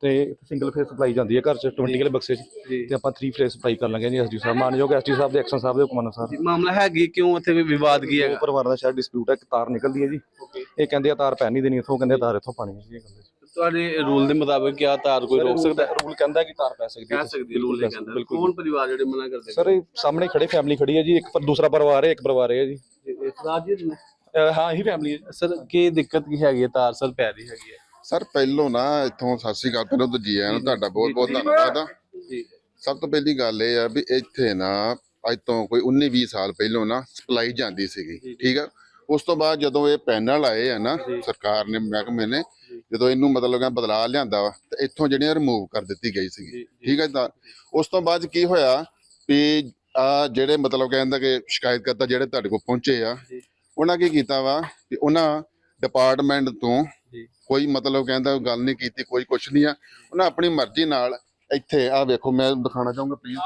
ਤੇ ਸਿੰਗਲ ਫੇਸ ਸਪਲਾਈ ਜਾਂਦੀ ਹੈ ਘਰ ਚ 20 ਕਿਲੇ ਬਕਸੇ ਚ। ਤੇ ਆਪਾਂ 3 ਫੇਸ ਸਪਲਾਈ ਕਰ ਲਾਂਗੇ ਜੀ ਐਸਡੀ ਸਾਹਿਬ ਮਾਨਯੋਗ ਐਸਡੀ ਸਾਹਿਬ ਦੇ ਐਕਸ਼ਨ ਸਾਹਿਬ ਦੇ ਹੁਕਮ ਅਨੁਸਾਰ। ਮਾਮਲਾ ਹੈਗੀ ਕਿਉਂ ਇੱਥੇ ਕੋਈ ਵਿਵਾਦ ਕੀ ਹੈਗਾ? ਪਰਿਵਾਰਾਂ ਦਾ ਸ਼ਾਇਦ ਡਿਸਪਿਊਟ ਹੈ ਕਿ ਤਾਰ ਨਿਕਲਦੀ ਹੈ ਜੀ। ਇਹ ਕਹਿੰਦੇ ਆ ਤਾਰ ਪੈ ਨਹੀਂ ਦੇਣੀ ਇੱਥੋਂ ਕਹਿੰਦੇ ਤਾਰ ਇੱਥੋਂ ਪਾਣੀ ਹੈ ਜੀ ਇਹ ਗੱਲ ਹੈ ਤੁਹਾਡੇ ਰੂਲ ਦੇ ਮੁਤਾਬਕ ਕਿਆ ਤਾਰ ਕੋਈ ਰੋਕ ਸਕਦਾ ਹੈ? ਰੂਲ ਕਹਿੰਦਾ ਕਿ ਤਾਰ ਪੈ ਸਕਦੀ ਕਹਿ ਸਕਦੀ ਰੂਲ ਨਹੀਂ ਕਹਿੰਦਾ। ਬਿਲਕੁਲ ਕੌਣ ਪਰਿਵਾਰ ਜਿਹੜੇ ਮਨਾ ਕਰਦੇ ਸਰ ਇਹ ਸਾਹਮਣੇ ਖੜੇ ਫੈਮਿਲੀ ਖੜੀ ਹੈ ਜੀ ਇੱਕ ਪਰ ਦੂਸਰਾ ਪਰਿਵਾਰ ਹੈ ਇੱਕ ਪਰਿਵਾਰ ਹੈ ਜੀ। ਅਹ ਹਾਂ ਇਹੀ ਫੈਮਿਲੀ ਹੈ ਸਰ ਕੀ ਦਿੱਕਤ ਕੀ ਹੈਗੀ ਹੈ ਤਾਰ? ਸਰ ਪੈ ਰਹੀ ਹੈਗੀ ਹੈ। ਸਰ ਪਹਿਲੋਂ ਨਾ ਇੱਥੋਂ ਸਤਿ ਸ਼੍ਰੀ ਅਕਾਲ ਪਹਿਲਾਂ ਤਾਂ ਜੀ ਆਇਆਂ ਨੂੰ ਤੁਹਾਡਾ ਬਹੁਤ ਬਹੁਤ ਧੰਨਵਾਦ ਆ। ਜੀ ਸਭ ਤੋਂ ਪਹਿਲੀ ਗੱਲ ਇਹ ਆ ਵੀ ਇੱਥੇ ਨਾ ਅੱਜ ਤੋਂ ਕੋਈ 19 20 ਸਾਲ ਪਹਿਲੋਂ ਨਾ ਸਪਲਾਈ ਜਾਂਦੀ ਸੀਗੀ ਠੀਕ ਆ? ਉਸ ਤੋਂ ਬਾਅਦ ਜਦੋਂ ਇਹ ਪੈਨਲ ਆਏ ਆ ਨਾ ਸਰਕਾਰ ਨੇ ਮਹਿਕਮੇ ਨੇ ਜਦੋਂ ਇਹਨੂੰ ਮਤਲਬ ਕਿ ਬਦਲਾ ਲਿਆਂਦਾ ਵਾ ਤੇ ਇੱਥੋਂ ਜਿਹੜੀਆਂ ਰਿਮੂਵ ਕਰ ਦਿੱਤੀ ਗਈ ਸੀਗੀ। ਠੀਕ ਹੈ ਤਾਂ ਉਸ ਤੋਂ ਬਾਅਦ ਕੀ ਹੋਇਆ ਵੀ ਆ ਜਿਹੜੇ ਮਤਲਬ ਕਹਿੰਦਾ ਕਿ ਸ਼ਿਕਾਇਤਕਰਤਾ ਜਿਹੜੇ ਤੁਹਾਡੇ ਕੋਲ ਪਹੁੰਚੇ ਆ ਉਹਨਾਂ ਕੀ ਕੀਤਾ ਵਾ ਕਿ ਉਹਨਾਂ ਡਿਪਾਰਟਮੈਂਟ ਤੋਂ ਕੋਈ ਮਤਲਬ ਕਹਿੰਦਾ ਗੱਲ ਨਹੀਂ ਕੀਤੀ ਕੋਈ ਕੁਛ ਨਹੀਂ ਆ। ਉਹਨਾਂ ਆਪਣੀ ਮਰਜ਼ੀ ਨਾਲ ਇੱਥੇ ਆ ਵੇਖੋ ਮੈਂ ਦਿਖਾਣਾ ਚਾਹੂੰਗਾ ਪਲੀਜ਼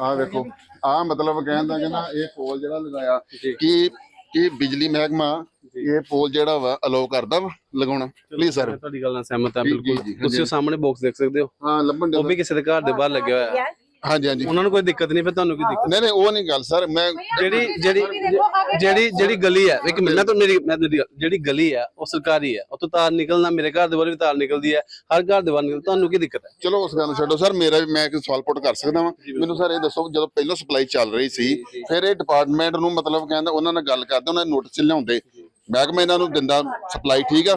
ਆ ਵੇਖੋ ਆ ਮਤਲਬ ਕਹਿੰਦਾ ਕਿ ਨਾ ਇਹ ਪੋਲ ਜਿਹੜਾ ਲਗਾਇਆ ਕਿ ਕਿ ਬਿਜਲੀ ਮਹਿਕਮਾ ਇਹ ਪੋਲ ਜਿਹੜਾ ਵਾ ਅਲਾਉ ਕਰਦਾ ਵਾ ਲਗਾਉਣਾ। ਪਲੀਜ਼ ਸਰ ਤੁਹਾਡੀ ਗੱਲ ਨਾਲ ਸਹਿਮਤ ਹਾਂ ਬਿਲਕੁਲ। ਤੁਸੀਂ ਉਹ। ਸਾਹਮਣੇ ਬਾਕਸ ਦੇਖ ਸਕਦੇ ਹੋ। ਹਾਂ ਲੱਭਣ ਉਹ ਦੇ ਵੀ ਕਿਸੇ ਦੇ ਘਰ ਦੇ ਬਾਹਰ ਲੱਗਿਆ ਹੋਇਆ। ਹੈ ਹਾਂਜੀ ਹਾਂਜੀ। ਉਹਨਾਂ ਨੂੰ ਕੋਈ ਦਿੱਕਤ ਨਹੀਂ ਫਿਰ ਤੁਹਾਨੂੰ ਕੀ ਦਿੱਕਤ? ਨਹੀਂ ਨਹੀਂ ਉਹ ਨਹੀਂ ਗੱਲ ਸਰ ਮੈਂ ਜਿਹੜੀ ਜਿਹੜੀ ਜਿਹੜੀ ਜਿਹੜੀ ਗਲੀ ਹੈ ਇੱਕ ਮਿੰਟ ਮੈਂ ਤਾਂ ਮੇਰੀ ਮੈਂ ਤੁਹਾਡੀ ਗੱਲ- ਜਿਹੜੀ ਗਲੀ ਹੈ ਉਹ ਸਰਕਾਰੀ ਹੈ ਤੋਂ ਤਾਰ ਨਿਕਲਣਾ ਮੇਰੇ ਘਰ ਦੇ ਬਾਹਰ ਵੀ ਤਾਰ ਨਿਕਲਦੀ ਹੈ ਹਰ ਘਰ ਦੇ ਬਾਹਰ ਨਿਕਲ ਤੁਹਾਨੂੰ ਕੀ ਦਿੱਕਤ ਹੈ? ਚਲੋ ਉਸ ਗੱਲ ਨੂੰ ਛੱਡੋ ਸਰ ਮੇਰਾ ਵੀ ਮੈਂ ਇੱਕ ਸਵਾਲ ਪੁੱਟ ਕਰ ਸਕਦਾ ਵਾਂ। ਮੈਨੂੰ ਸਰ ਇਹ ਦੱਸੋ ਜਦੋਂ ਪਹਿਲਾਂ ਸਪਲਾਈ ਚੱਲ ਰਹੀ ਸੀ ਫਿਰ ਇਹ ਡਿਪਾਰਟਮੈਂਟ ਨੂੰ ਮਤਲਬ ਕਹਿੰਦਾ ਉਹਨਾਂ ਨਾਲ ਗੱਲ ਕਰਦੇ ਉਹਨਾਂ ਦੇ ਨੋਟਿਸ ਲਿਆਉਂਦੇ। ਮਹਿਕਮਾ ਇਹਨਾਂ ਨੂੰ ਦਿੰਦਾ ਸਪਲਾਈ ਠੀਕ ਆ?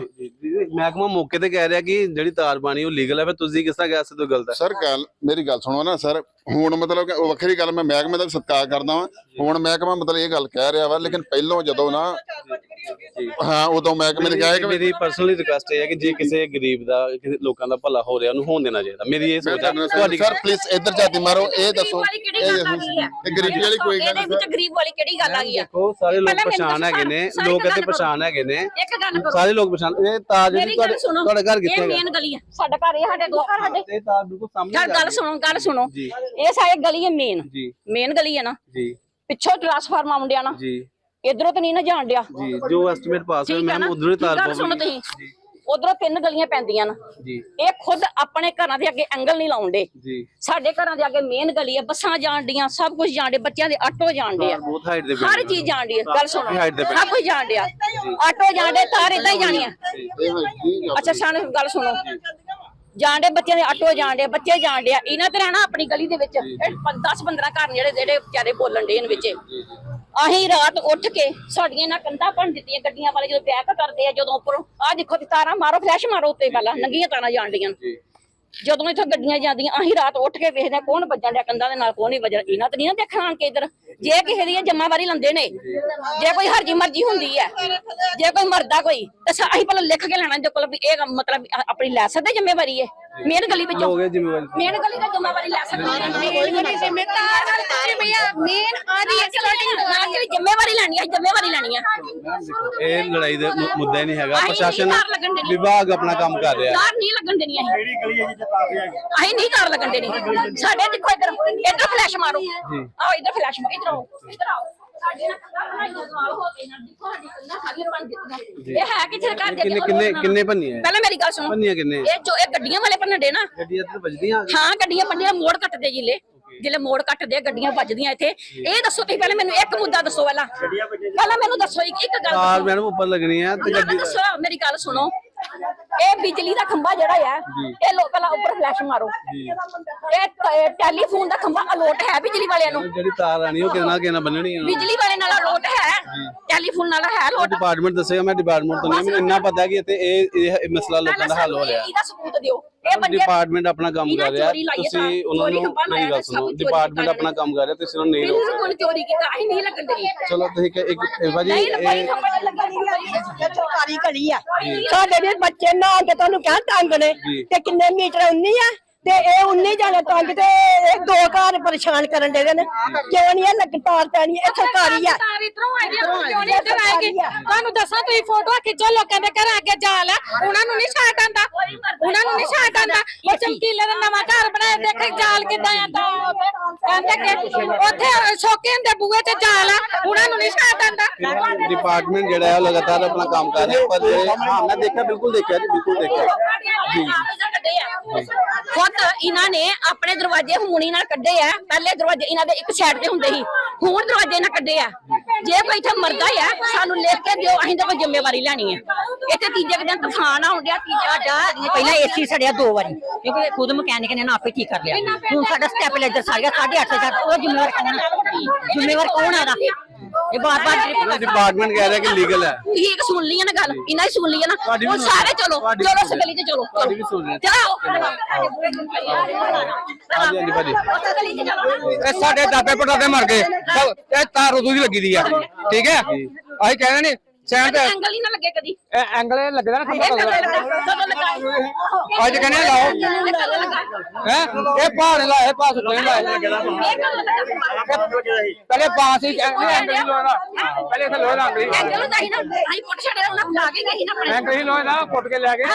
ਮਹਿਕਮਾ ਮੌਕੇ ਤੇ ਕਹਿ ਰਿਹਾ ਕਿ ਜਿਹੜੀ ਤਾਰ ਪਾਣੀ ਉਹ ਲੀਗਲ ਹੈ ਫਿਰ ਤੁਸੀਂ ਕਿਸ ਤਰ੍ਹਾਂ ਕਹਿ ਸਕਦੇ ਹੋ ਗਲਤ ਹੈ ਸਰ ਗੱਲ ਮੇਰੀ ਗੱਲ ਸੁਣੋ ਨਾ ਸਰ ਹੁਣ ਮਤਲਬ ਕਿ ਉਹ ਵੱਖਰੀ ਗੱਲ ਮੈਂ ਮਹਿਕਮੇ ਦਾ ਵੀ ਸਤਿਕਾਰ ਕਰਦਾ ਵਾਂ। ਹੁਣ ਮਹਿਕਮਾ ਮਤਲਬ ਇਹ ਗੱਲ ਕਹਿ ਰਿਹਾ ਵਾ ਲੇਕਿਨ ਪਹਿਲੋਂ ਜਦੋਂ ਨਾ ਹਾਂ ਉਦੋਂ ਮਹਿਕਮੇ ਨੇ ਕਿਹਾ ਕਿ ਮੇਰੀ ਪਰਸਨਲੀ ਰਿਕੁਐਸਟ ਹੈ ਕਿ ਜੇ ਕਿਸੇ ਗਰੀਬ ਦਾ ਕਿਸੇ ਲੋਕਾਂ ਦਾ ਭਲਾ ਹੋ ਰਿਹਾ ਉਹਨੂੰ ਹੋਣ ਦੇਣਾ ਚਾਹੀਦਾ। ਮੇਰੀ ਇਹ ਸੋਚ ਹੈ। ਤੁਹਾਡੀ ਸਰ ਪਲੀਜ਼ ਇੱਧਰ ਝਾਤੀ ਮਾਰੋ ਇਹ ਦੱਸੋ। ਇਹ ਗੱਲ ਆ ਗਈ ਹੈ? ਇਹ ਗਰੀਬੀ ਵਾਲੀ ਕੋਈ ਗੱਲ ਇਹਦੇ ਨਹੀਂ ਵਿੱਚ ਗਰੀਬ ਵਾਲੀ ਕਿਹੜੀ ਗੱਲ ਆ ਗਈ ਆ ਦੇਖੋ ਸਾਰੇ ਲੋਕ ਪਛਾਣ ਹੈਗੇ ਨੇ ਸਾਰੀ ਲੋਕ ਇੱਥੇ। ਪਛਾਣ ਹੈਗੇ ਨੇ। ਇੱਕ ਗੱਲ ਕਰੋ। ਸਾਰੇ ਲੋਕ ਪਛਾਣ ਇਹ ਜਿਹੜੀ ਮੇਰੀ ਤੁਹਾਡੇ ਘਰ ਕਿੱਥੇ ਇਹ ਹੈਗਾ? ਮੇਨ ਗਲੀ ਆ। ਸਾਡਾ ਘਰ ਇਹ ਸਾਡੇ ਦੋ ਘਰ ਸਾਡੇ। ਇਹ ਤਾਰ ਬਿਲਕੁਲ ਸਾਹਮਣੇ ਗੱਲ ਜਾ ਹੈ। ਸੁਣੋ ਗੱਲ ਸੁਣੋ। ਜੀ। ਇਹ ਸਾਡੇ ਗਲੀ ਹੈ ਮੇਨ ਜੀ। ਮੇਨ ਗਲੀ ਹੈ ਨਾ। ਜੀ। ਪਿੱਛੋਂ ਟ੍ਰਾਂਸਫਾਰਮ ਆਉਂਦਿਆ ਨਾ ਜੀ। ਇਧਰੋਂ ਤਾਂ ਨਹੀਂ ਨਾ ਜਾਣ ਡਿਆ। ਜੀ ਜੋ ਐਸਟੀਮੇਟ ਪਾਸ ਹੋਇਆ ਮੈਮ ਉਧਰੋਂ ਹੀ ਤਾਰ ਗੱਲ ਸੁਣੋ ਤੁਸੀਂ? ਉਧਰੋਂ ਤਿੰਨ ਗਲੀਆਂ ਪੈਂਦੀਆਂ ਨਾ। ਜੀ। ਇਹ ਖੁਦ ਆਪਣੇ ਘਰਾਂ ਦੇ ਅੱਗੇ ਐਂਗਲ ਨਹੀਂ ਲਾਉਂਦੇ। ਜੀ। ਸਾਡੇ ਘਰਾਂ ਦੇ ਅੱਗੇ ਮੇਨ ਗਲੀ ਹੈ ਬੱਸਾਂ ਜਾਣ ਡੀਆਂ ਸਭ ਕੁਝ ਜਾਣ ਡੇ ਬੱਚਿਆਂ ਦੇ ਆਟੋ ਜਾਣ ਡੇ ਆ। ਤਾਰ ਬਹੁਤ ਹਾਈਟ ਦੇ ਹਰ ਚੀਜ਼ ਜਾਣ ਹੈ ਗੱਲ ਸੁਣੋ ਸਭ ਕੁਝ ਜਾਣ ਡਿਆ। ਆਟੋ ਜਾਣ ਡੇ ਤਾਰ ਇਦਾਂ ਹੀ ਜਾਣੀ ਆ ਇਹ ਹੋਈ ਠੀਕ ਆ। ਅੱਛਾ ਸਾਨੂੰ ਗੱਲ ਸੁਣੋ। ਜਾਂਦੇ ਬੱਚਿਆਂ ਦੇ ਆਟੋ ਜਾਂਦੇ ਬੱਚੇ ਜਾਂਦੇ ਆ। ਇਹਨਾਂ ਤੇ ਰਹਿਣਾ ਆਪਣੀ ਗਲੀ ਦੇ ਵਿੱਚ। 10 15 ਘਰ ਨੇ ਜਿਹੜੇ ਜਿਹੜੇ ਵਿਚਾਰੇ ਬੋਲਣ ਦੇ ਇਹਨਾਂ ਵਿੱਚ। ਅਸੀਂ ਰਾਤ ਉੱਠ ਕੇ ਸਾਡੀਆਂ ਇਹਨਾਂ ਕੰਧਾਂ ਭੰਨ ਦਿੱਤੀਆਂ ਗੱਡੀਆਂ ਵਾਲੇ ਜਦੋਂ ਬੈਕ ਕਰਦੇ ਆ ਜਦੋਂ ਉੱਪਰੋਂ ਆਹ ਦੇਖੋ ਤਾਰਾਂ ਮਾਰੋ ਫਲੈਸ਼ ਮਾਰੋ ਉੱਤੇ ਪਹਿਲਾਂ ਨੰਗੀਆਂ ਤਾਰਾਂ ਜਾਂਦੀਆਂ ਜਦੋਂ ਇੱਥੋਂ ਗੱਡੀਆਂ ਜਾਂਦੀਆਂ, ਅਸੀਂ ਰਾਤ ਉੱਠ ਕੇ ਵੇਖਦੇ ਹਾਂ ਕੌਣ ਵੱਜਣ ਡਿਆ ਕੰਧਾਂ ਦੇ ਨਾਲ, ਕੌਣ ਨਹੀਂ ਵੱਜਣ ਇਹਨਾਂ ਤੇ ਨਹੀਂ ਨਾ ਦੇਖਣਾ ਆਣ ਕੇ ਇੱਧਰ। ਜੇ ਕਿਸੇ ਦੀ ਜੰਮਾਵਾਰੀ ਲੰਦੇ ਨੇ, ਜੇ ਕੋਈ ਹਰਜੀ ਮਰਜ਼ੀ ਹੁੰਦੀ ਹੈ, ਜੇ ਕੋਈ ਮਰਦਾ ਕੋਈ, ਤਾਂ ਅਸੀਂ ਪਹਿਲਾਂ ਲਿਖ ਕੇ ਲੈਣਾ ਇਹਦੇ ਕੋਲ ਵੀ ਇਹ ਮਤਲਬ ਆਪਣੀ ਲੈ ਸਕਦੇ ਜ਼ਿੰਮੇਵਾਰੀ ਹੈ ਮੇਨ ਗਲੀ ਵਿੱਚੋਂ ਹੋ ਗਏ ਜ਼ਿੰਮੇਵਾਰੀ। ਮੇਨ ਗਲੀ ਦਾ ਜ਼ਿੰਮੇਵਾਰੀ ਲੈ ਸਕਦੇ ਹਾਂ। ਮੇਨ ਗਲੀ ਜ਼ਿੰਮੇਦਾਰ ਭਈਆ ਮੇਨ ਆਦੀ ਜਿਹੜੀ ਜ਼ਿੰਮੇਵਾਰੀ ਲੈਣੀ ਹੈ ਜ਼ਿੰਮੇਵਾਰੀ ਲੈਣੀ ਹੈ ਇਹ ਲੜਾਈ ਦਾ ਮੁੱਦਾ ਹੀ ਨਹੀਂ ਹੈਗਾ। ਪ੍ਰਸ਼ਾਸਨ ਕਰ। ਵਿਭਾਗ ਆਪਣਾ ਕੰਮ ਕਰ ਰਿਹਾ। ਕਾਰ ਨਹੀਂ ਲੱਗਣ ਦੇਣੀ ਅਸੀਂ। ਕਿਹੜੀ ਗਲੀ ਹੈ ਜਿੱਥੇ ਤਾਰ ਪਿਆ ਹੈ ਅਸੀਂ ਨਹੀਂ ਕਰ ਲੱਗਣ ਦੇਣੀ। ਸਾਡੇ ਦੇਖੋ ਇੱਧਰ ਇੱਧਰ ਫਲੈਸ਼ ਮਾਰੋ। ਆਓ ਇੱਧਰ ਫਲੈਸ਼ ਮਾਰੋ। ਇੱਧਰ ਆਓ ਇੱਧਰ ਆਓ। ਸਾਡੇ ਨਾਲ ਕੰਧਾਂ ਬਣਾਈਆਂ ਨਾਲ ਹੋ ਗਏ ਨਾ ਦੇਖੋ ਸਾਡੀ ਕੰਧਾਂ ਸਾਰੀਆਂ ਬਣ ਦਿੱਤੀਆਂ ਇਹ ਹੈ ਕਿੱਥੇ ਘਰ ਦੇ ਕਿੰਨੇ ਕਿੰਨੇ ਕਿੰਨੇ ਭੰਨੀਆਂ ਪਹਿਲਾਂ ਮੇਰੀ ਗੱਲ ਸੁਣੋ। ਭੰਨੀਆਂ ਕਿੰਨੇ? ਇਹ ਜੋ ਇਹ ਗੱਡੀਆਂ ਵਾਲੇ ਭੰਨਦੇ ਨਾ। ਗੱਡੀਆਂ ਤੇ ਵੱਜਦੀਆਂ? ਹਾਂ ਗੱਡੀਆਂ ਪੰਡੀਆਂ ਮੋੜ ਕੱਟਦੇ ਜਿਲੇ। ਜਿਲੇ ਮੋੜ ਕੱਟਦੇ ਆ, ਗੱਡੀਆਂ ਵੱਜਦੀਆਂ ਇੱਥੇ। ਇਹ ਦੱਸੋ ਤੁਸੀਂ ਪਹਿਲਾਂ ਮੈਨੂੰ ਇੱਕ ਮੁੱਦਾ ਦੱਸੋ ਪਹਿਲਾਂ। ਪਹਿਲਾਂ ਮੈਨੂੰ ਦੱਸੋ ਇੱਕ ਗੱਲ ਮੈਡਮ ਉੱਪਰ ਲੱਗਣੀ ਹੈ ਤੇ ਨਾ ਗੱਡੀ ਦੱਸੋ ਮੇਰੀ ਗੱਲ ਸੁਣੋ। ਇਹ ਬਿਜਲੀ ਦਾ ਖੰਭਾ ਜਿਹੜਾ ਆ ਇਹ ਲੋਕਾਂ ਦਾ ਉੱਪਰ ਫਲੈਸ਼ ਮਾਰੋ। ਇਹ ਟ- ਟੈਲੀਫੋਨ ਦਾ ਖੰਭਾ ਅਲੋਟ ਹੈ ਬਿਜਲੀ ਵਾਲਿਆਂ ਨੂੰ। ਜਿਹੜੀ ਤਾਰ ਆਣੀ ਉਹ ਕਿਹਨਾਂ ਕਿਹਨਾਂ ਬੰਨਣੀ ਹੈ ਬਿਜਲੀ ਵਾਲੇ ਨਾਲ ਅਲੋਟ ਹੈ। ਟੈਲੀਫੋਨ ਨਾਲ ਹੈ ਅਲੋਟ ਡਿਪਾਰਟਮੈਂਟ ਦੱਸੇਗਾ ਮੈਂ ਡਿਪਾਰਟਮੈਂਟ ਤੋਂ ਨਹੀਂ ਮੈਨੂੰ ਇੰਨਾ ਪਤਾ ਕਿ ਇੱਥੇ ਇਹ ਇਹ ਇਹ ਮਸਲਾ ਲੋਕਾਂ ਦਾ ਹੱਲ ਹੋ ਰਿਹਾ। ਇਹਦਾ ਸਬੂਤ ਦਿਓ। ਇਹ ਬੰਦੇ ਡਿਪਾਰਟਮੈਂਟ ਆਪਣਾ ਕੰਮ ਕਰ ਰਿਹਾ। ਤੁਸੀਂ ਤਾਂ, ਉਹਨਾਂ ਨੂੰ ਮੇਰੀ ਗੱਲ ਤਾਂ ਸੁਣੋ। ਡਿਪਾਰਟਮੈਂਟ ਆਪਣਾ ਕੰਮ ਕਰ ਰਿਹਾ ਤੁਸੀਂ ਉਹਨਾਂ ਨੂੰ ਨਹੀਂ ਰੋਕ ਚੋਰੀ ਕੀਤਾ ਅਸੀਂ ਨਹੀਂ ਲੱਗਣ ਦੇਣੀ। ਚਲੋ ਤੁਸੀਂ ਕਿ- ਇੱਕ ਭਾਜੀ ਇਹ ਸਰਕਾਰੀ ਆ ਸਾਡੇ ਵੀ ਬੱਚੇ ਨਾ ਕੇ ਤੁਹਾਨੂੰ ਕਹਿ ਤੰਗ ਨੇ। ਤੇ ਕਿੰਨੇ ਮੀਟਰ 19 ਆ? ਤੇ ਇਹ 19 ਜਾਣੇ ਤੰਗ ਤੇ ਇਹ ਦੋ ਘਰ ਪਰੇਸ਼ਾਨ ਕਰਨ ਦੇ ਨੇ। ਕਿਉਂ ਨਹੀਂ ਇਹ ਲੱਗ ਤਾਰ ਪੈਣੀ ਇਹ ਸਰਕਾਰੀ ਆ। ਤਾਰ ਇਧਰੋਂ ਆਈ ਆ ਕਿਉਂ ਨਹੀਂ ਇੱਧਰ ਆਏਗੀ ਤੁਹਾਨੂੰ ਦੱਸਾਂ ਤੁਸੀਂ ਫੋਟੋ ਖਿੱਚੋ ਲੋਕਾਂ ਦੇ ਘਰ ਅੱਗੇ ਜਾਲ ਆ। ਉਹਨਾਂ ਨੂੰ ਨਹੀਂ ਛਾਟ ਆਂਦਾ। ਉਹਨਾਂ ਨੂੰ ਨਹੀਂ ਛਾਟ ਆਂਦਾ। ਉਹ ਚਮਕੀਲੇ ਦਾ ਨਵਾਂ ਘਰ ਬਣਾਇਆ ਦੇਖ ਜਾਲ ਕਿਦਾਂ ਆਂਦਾ ਕਹਿੰਦੇ ਕਿ ਉੱਥੇ ਸੋਕੇ ਹੁੰਦੇ ਬੂਹੇ ਤੇ ਜਾਲ ਆ। ਉਹਨਾਂ ਨੂੰ ਨਹੀਂ ਛਾਟ ਆਂਦਾ। ਡਿਪਾਰਟਮੈਂਟ ਜਿਹੜਾ ਹੈ ਉਹ ਲਗਾਤਾਰ ਆਪਣਾ ਕੰਮ ਕਰ ਰਿਹਾ। ਪਰ ਹਾਂ ਮੈਂ ਦੇਖਿਆ ਬਿਲਕੁਲ ਦੇਖਿਆ ਜੀ ਬਿਲਕੁਲ ਦੇਖਿਆ। ਖੁਦ ਇਹਨਾਂ ਨੇ ਆਪਣੇ ਦਰਵਾਜ਼ੇ ਹੂਣੀ ਨਾਲ ਕੱਢੇ ਆ। ਪਹਿਲੇ ਦਰਵਾਜ਼ੇ ਇਹਨਾਂ ਦੇ ਇੱਕ ਸਾਈਡ ਤੇ ਹੁੰਦੇ ਸੀ। ਹੁਣ ਦਰਵਾਜ਼ੇ ਨਾਲ ਕੱਢੇ ਆ। ਜੇ ਕੋਈ ਇੱਥੇ ਮਰਦਾ ਆ, ਸਾਨੂੰ ਲਿਖ ਕੇ ਦਿਓ, ਅਸੀਂ ਤਾਂ ਕੋਈ ਜ਼ਿੰਮੇਵਾਰੀ ਲੈਣੀ ਆ। ਇੱਥੇ ਤੀਜੇ ਕੁ ਦਿਨ ਤੂਫਾਨ ਆਉਣ ਡਿਆ, ਤੀਜਾ ਸਾਡਾ ਪਹਿਲਾਂ ਏਸੀ ਸੜਿਆ ਦੋ ਵਾਰੀ। ਕਿਉਂਕਿ ਖੁਦ ਮਕੈਨਿਕ ਨੇ ਨਾ ਆਪੇ ਠੀਕ ਕਰ ਲਿਆ। ਹੁਣ ਸਾਡਾ ਸਟੈਪਲਾਈਜ਼ਰ ਸੜ ਗਿਆ 8.5 ਉਹ ਜ਼ਿੰਮੇਵਾਰ ਕੌਣ ਜ਼ਿੰਮੇਵਾਰ ਕੌਣ ਹੈ ਇਹ ਬਾਰ ਬਾਰ ਡਿਪਾਰਟਮੈਂਟ ਕਹਿ ਰਿਹਾ ਕਿ ਲੀਗਲ ਹੈ। ਠੀਕ ਸੁਣ ਲਈ ਨਾ ਗੱਲ ਇਹਨਾਂ ਹੀ ਸੁਣ ਲਈ ਨਾ। ਤੁਹਾਡੀ ਵੀ ਹੁਣ ਸੁਣ ਸਾਰੇ। ਚਲੋ ਤੁਹਾਡੀ ਵੀ ਚਲੋ ਸੁਣ ਸਗਲੀ ਤੇ ਚਲੋ ਤੁਹਾਡੀ ਵੀ ਸੁਣ ਲਈ। ਚਲੋ। ਹਾਂਜੀ ਹਾਂਜੀ ਭਾਜੀ। ਸਗਲੀ ਤੇ ਚਲੋ ਇਹ ਸਾਡੇ ਦਾਪੇ ਪਟਾਦੇ ਮਰ ਗਏ। ਸਭ ਇਹ ਤਾਰ ਉਦੋਂ ਦੀ ਲੱਗੀ ਦੀ ਆ। ਠੀਕ ਹੈ? ਅਸੀਂ ਕਹਿੰਦੇ ਨੇ ਤੇ ਐਂਗਲ ਹੀ ਨਾ ਲੱਗੇ ਕਦੀ। ਇਹ ਐਂਗਲ ਇਹ ਲੱਗਦਾ ਨਾ ਖੰਭਾ ਅੱਜ ਕਹਿੰਦੇ ਲਾਓ। ਹੈ? ਇਹ ਪਹਾੜ ਲਾਏ ਪਹਾੜ ਸੁੱਤੇ ਲਾਏ ਪਹਿਲੇ ਬਾਂਸ ਹੀ ਐਂਗਲ ਐਂਗਲ ਹੀ ਪਹਿਲੇ ਇੱਥੇ ਲਾਂਗਰੀ ਐਂਗਲ ਹੀ ਨਾ ਨਾ ਐਂਗਲ ਹੀ ਲੋਹੇ ਦਾ ਪੁੱਟ ਕੇ ਲੈ ਗਏ।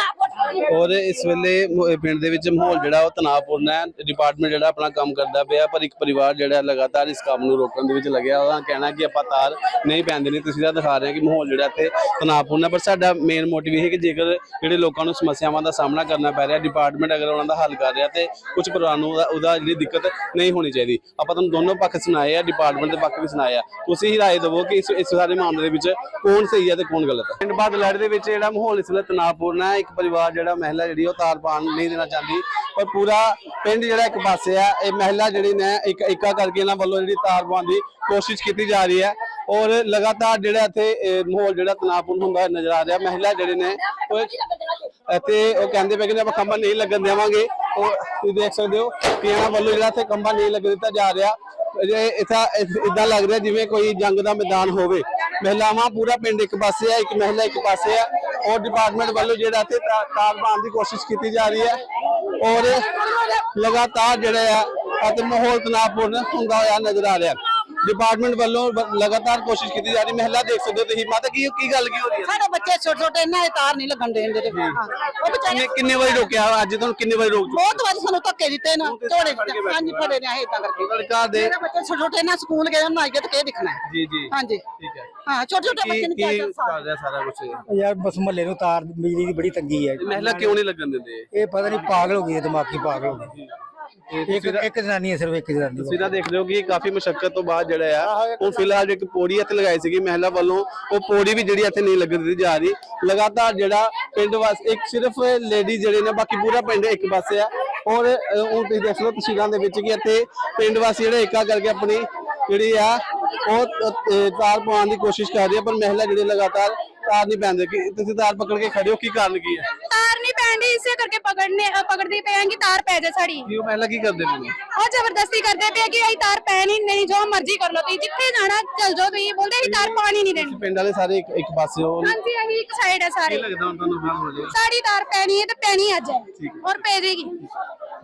ਔਰ ਇਸ ਵੇਲੇ ਪਿੰਡ ਦੇ ਵਿੱਚ ਮਾਹੌਲ ਜਿਹੜਾ ਉਹ ਤਣਾਅਪੂਰਨ ਹੈ। ਡਿਪਾਰਟਮੈਂਟ ਜਿਹੜਾ ਆਪਣਾ ਕੰਮ ਕਰਦਾ ਪਿਆ ਪਰ ਇੱਕ ਪਰਿਵਾਰ ਜਿਹੜਾ ਲਗਾਤਾਰ ਇਸ ਕੰਮ ਨੂੰ ਰੋਕਣ ਦੇ ਵਿੱਚ ਲੱਗਿਆ। ਉਹਦਾ ਕਹਿਣਾ ਕਿ ਆਪਾਂ ਤਾਰ ਨਹੀਂ ਪੈਂਦੇ ਨਹੀਂ ਤੁਸੀਂ ਤਾਂ ਦਿਖਾ ਰਹੇ ਕਿ ਮਾਹੌਲ ਜਿਹੜਾ ਇੱਥੇ ਤਣਾਅਪੂਰਨ ਹੈ। ਪਰ ਸਾਡਾ ਮੇਨ ਮੋਟਿਵ ਇਹ ਹੈ ਕਿ ਜੇਕਰ ਜਿਹੜੇ ਲੋਕਾਂ ਨੂੰ ਸਮੱਸਿਆਵਾਂ ਦਾ ਸਾਹਮਣਾ ਕਰਨਾ ਪੈ ਰਿਹਾ ਡਿਪਾਰਟਮੈਂਟ ਅਗਰ ਉਹਨਾਂ ਦਾ ਹੱਲ ਕਰ ਰਿਹਾ ਤੇ ਕੁਝ ਪਰਿਵਾਰਾਂ ਨੂੰ ਉਹਦਾ- ਉਹਦਾ ਜਿਹੜੀ ਦਿੱਕਤ ਨਹੀਂ ਹੋਣੀ ਚਾਹੀਦੀ। ਆਪਾਂ ਤੁਹਾਨੂੰ ਦੋਨੋਂ ਪੱਖ ਸੁਣਾਏ ਆ ਡਿਪਾਰਟਮੈਂਟ ਦੇ ਪੱਖ ਵੀ ਸੁਣਾਏ ਆ। ਤੁਸੀਂ ਹੀ ਰਾਏ ਦਿਵੋ ਕਿ ਇਸ ਇਸ ਸਾਰੇ ਮਾਮਲੇ ਦੇ ਵਿੱਚ ਕੌਣ ਸਹੀ ਹੈ ਤੇ ਕੌਣ ਗਲਤ ਹੈ ਪਿੰਡ ਬਾਦਲੜ ਦੇ ਵਿੱਚ ਜਿਹੜਾ ਮਾਹੌਲ ਇਸ ਵੇਲੇ ਤਣਾਅਪੂਰਨ ਹੈ, ਇੱਕ ਪਰਿਵਾਰ ਜਿਹੜਾ ਮਹਿਲਾ ਜਿਹੜੀ ਉਹ ਤਾਰ ਪਾਣ ਨਹੀਂ ਦੇਣਾ ਚਾਹੁੰਦੀ, ਪਰ ਪੂਰਾ ਪਿੰਡ ਜਿਹੜਾ ਇੱਕ ਪਾਸੇ ਆ, ਇਹ ਮਹਿਲਾ ਜਿਹੜੀ ਨੇ ਇੱਕ, ਇੱਕਾ ਕਰਕੇ ਇਹਨਾਂ ਵੱਲੋਂ ਜਿਹੜੀ ਤਾਰ ਪਾਉਣ ਦੀ ਕੋਸ਼ਿਸ਼ ਕੀਤੀ ਜਾ ਰਹੀ ਹੈ। ਔਰ ਲਗਾਤਾਰ ਜਿਹੜਾ ਇੱਥੇ ਮਾਹੌਲ ਜਿਹੜਾ ਤਣਾਅਪੂਰਨ ਹੁੰਦਾ ਨਜ਼ਰ ਆ ਰਿਹਾ। ਮਹਿਲਾ ਜਿਹੜੇ ਨੇ, ਉਹ ਉਹ ਕਹਿੰਦੇ ਪਏ ਕਿ ਆਪਾਂ ਖੰਭਾ ਨਹੀਂ ਲੱਗਣ ਦੇਵਾਂਗੇ, ਉਹ ਤੁਸੀਂ ਦੇਖ ਸਕਦੇ ਹੋ ਕਿ ਇਹਨਾਂ ਵੱਲੋਂ ਜਿਹੜਾ ਇੱਥੇ ਖੰਭਾ ਨਹੀਂ ਲੱਗ ਦਿੱਤਾ ਜਾ ਰਿਹਾ। ਜੇ ਇਥਾ ਇਦਾਂ ਲੱਗ ਰਿਹਾ ਜਿਵੇਂ ਕੋਈ ਜੰਗ ਦਾ ਮੈਦਾਨ ਹੋਵੇ। ਮਹਿਲਾਵਾਂ ਪੂਰਾ ਪਿੰਡ ਇੱਕ ਪਾਸੇ ਆ, ਇੱਕ ਮਹਿਲਾ ਇੱਕ ਪਾਸੇ ਆ। ਔਰ ਡਿਪਾਰਟਮੈਂਟ ਵੱਲੋਂ ਜਿਹੜਾ ਇੱਥੇ ਤਾ- ਤਾਰ ਬਾਂਧਣ ਦੀ ਕੋਸ਼ਿਸ਼ ਕੀਤੀ ਜਾ ਰਹੀ ਹੈ। ਔਰ ਲਗਾਤਾਰ ਜਿਹੜਾ ਆ ਅਤੇ ਮਾਹੌਲ ਤਣਾਅਪੂਰਨ ਹੁੰਦਾ ਹੋਇਆ ਨਜ਼ਰ ਆ ਰਿਹਾ। ਡਿਪਾਰਟਮੈਂਟ ਵੱਲੋਂ ਲਗਾਤਾਰ ਕੋਸ਼ਿਸ਼ ਕੀਤੀ ਜਾ ਰਹੀ ਮਹਿਲਾ ਦੇਖ ਸਕਦੇ ਹੋ ਤੁਸੀਂ ਮਾਤਾ ਕੀ ਕੀ ਗੱਲ ਕੀ ਹੋ ਰਹੀ ਹੈ? ਸਾਡੇ ਬੱਚੇ ਛੋਟੇ ਛੋਟੇ ਇਹਨਾਂ ਦੇ ਤਾਰ ਨਹੀਂ ਲੱਗਣ ਦੇਂਦੇ ਤੇ ਹਾਂ। ਉਹ ਵਿਚਾਰੇ ਕਿੰਨੇ ਵਾਰੀ ਰੋਕਿਆ ਅੱਜ ਤੁਹਾਨੂੰ ਕਿੰਨੇ ਵਾਰੀ ਰੋਕ ਚੁੱਕੇ? ਬਹੁਤ ਵਾਰੀ ਸਾਨੂੰ ਧੱਕੇ ਦਿੱਤੇ ਨਾ ਝੋਲੇ ਹਾਂਜੀ ਫੜੇ ਨੇ ਇਹ ਤਾਂ ਕਰਕੇ। ਸਰਕਾਰ ਦੇ ਮੇਰੇ ਬੱਚੇ ਛੋਟੇ ਛੋਟੇ ਨਾ ਸਕੂਲ ਗਏ ਉਹਨਾਂ ਆਗੇ ਤੇ ਕੀ ਦਿਖਣਾ ਹੈ। ਜੀ ਜੀ। ਹਾਂਜੀ। ਠੀਕ ਹੈ। ਹਾਂ ਛੋਟੇ ਛੋਟੇ ਬੱਚੇ ਕੀ ਨੇ ਕੀ ਚਾਰ ਕਰ ਰਿਹਾ ਸਾਰਾ ਕੁਝ ਯਾਰ ਬਸ ਮਹੱਲੇ ਨੂੰ ਤਾਰ ਬਿਜਲੀ ਦੀ ਬੜੀ ਤੰਗੀ ਹੈ। ਮਹਿਲਾ ਕਿਉਂ ਨਹੀਂ ਲੱਗਣ ਦਿੰਦੇ? ਇਹ ਪਤਾ ਨਹੀਂ ਪਾਗਲ ਹੋ ਗਈ ਹੈ ਦਿਮਾਗੀ ਪਾਗਲ ਹੋ ਗਈ। ਇੱਕ ਇੱਕ ਜਨਾਨੀ ਹੈ ਸਿਰਫ ਇੱਕ ਜਨਾਨੀ ਤਸਵੀਰਾਂ ਦੇਖ ਹੋ ਕਿ ਕਾਫੀ ਮੁਸ਼ਕਲ ਤੋਂ ਬਾਅਦ ਜਿਹੜਾ ਆ ਉਹ ਫਿਲਹਾਲ ਇੱਕ ਪੌੜੀ ਇੱਥੇ ਲਗਾਈ ਸੀਗੀ ਮਹਿਲਾ ਵੱਲੋਂ ਉਹ ਪੌੜੀ ਵੀ ਜਿਹੜੀ ਇੱਥੇ ਨਹੀਂ ਲੱਗਣ ਦਿੱਤੀ ਜਾ ਰਹੀ। ਲਗਾਤਾਰ ਜਿਹੜਾ ਪਿੰਡ ਵਾਸ ਇੱਕ ਸਿਰਫ ਲੇਡੀ ਜਿਹੜੇ ਨੇ ਬਾਕੀ ਪੂਰਾ ਪਿੰਡ ਇੱਕ ਪਾਸੇ ਆ। ਔਰ ਹੁਣ ਤੁਸੀਂ ਦੇਖ ਲਓ ਤਸਵੀਰਾਂ ਦੇ ਵਿੱਚ ਕਿ ਇੱਥੇ ਪਿੰਡ ਵਾਸੀ ਜਿਹੜੇ ਏਕਾ ਕਰਕੇ ਆਪਣੀ ਜਿਹੜੀ ਆ ਉਹ ਤਾਰ ਪਵਾਉਣ ਦੀ ਕੋਸ਼ਿਸ਼ ਕਰ ਰਹੀ ਹੈ ਪਰ ਮਹਿਲਾ ਜਿਹੜੇ ਲਗਾਤਾਰ ਤਾਰ ਨਹੀਂ ਪੈਂਦੇ ਕਿ ਤੁਸੀਂ ਤਾਰ ਪਕੜ ਕੇ ਖੜੇ ਹੋ ਕੀ ਕਾਰਨ ਕੀ ਹੈ ਤਾਰ ਨਹੀਂ ਪੈਂਦੀ ਇਸੇ ਕਰਕੇ ਪਕੜਨੇ ਪਕੜਦੀ ਪਏ ਕਿ ਤਾਰ ਪੈ ਜਾ ਸਾਡੀ। ਕੀ ਉਹ ਮਹਿਲਾ ਕੀ ਕਰਦੇ ਪਏ ਉਹ ਜ਼ਬਰਦਸਤੀ ਕਰਦੇ ਪਏ ਕਿ ਅਸੀਂ ਤਾਰ ਪੈ ਨਹੀਂ ਨਹੀਂ ਜੋ ਮਰਜ਼ੀ ਕਰ ਲਓ ਤੁਸੀਂ ਜਿੱਥੇ ਜਾਣਾ ਚਲ ਜਾਓ ਤੁਸੀਂ ਬੋਲਦੇ ਅਸੀਂ ਤਾਰ ਪਾਣੀ ਨਹੀਂ ਦੇਣੀ। ਪਿੰਡ ਵਾਲੇ ਸਾਰੇ ਇੱਕ ਇੱਕ ਪਾਸੇ ਹੋ। ਹਾਂਜੀ ਅਸੀਂ ਇੱਕ ਸਾਈਡ ਹੈ ਸਾਰੇ। ਕੀ ਲੱਗਦਾ ਹੁਣ ਤੁਹਾਨੂੰ ਹੱਲ ਹੋ ਜਾਏਗਾ? ਸਾਡੀ ਤਾਰ ਪੈਣੀ ਹੈ ਤੇ ਪੈਣੀ ਅੱਜ ਹੈ ਔਰ ਪੈ ਜਾਏਗੀ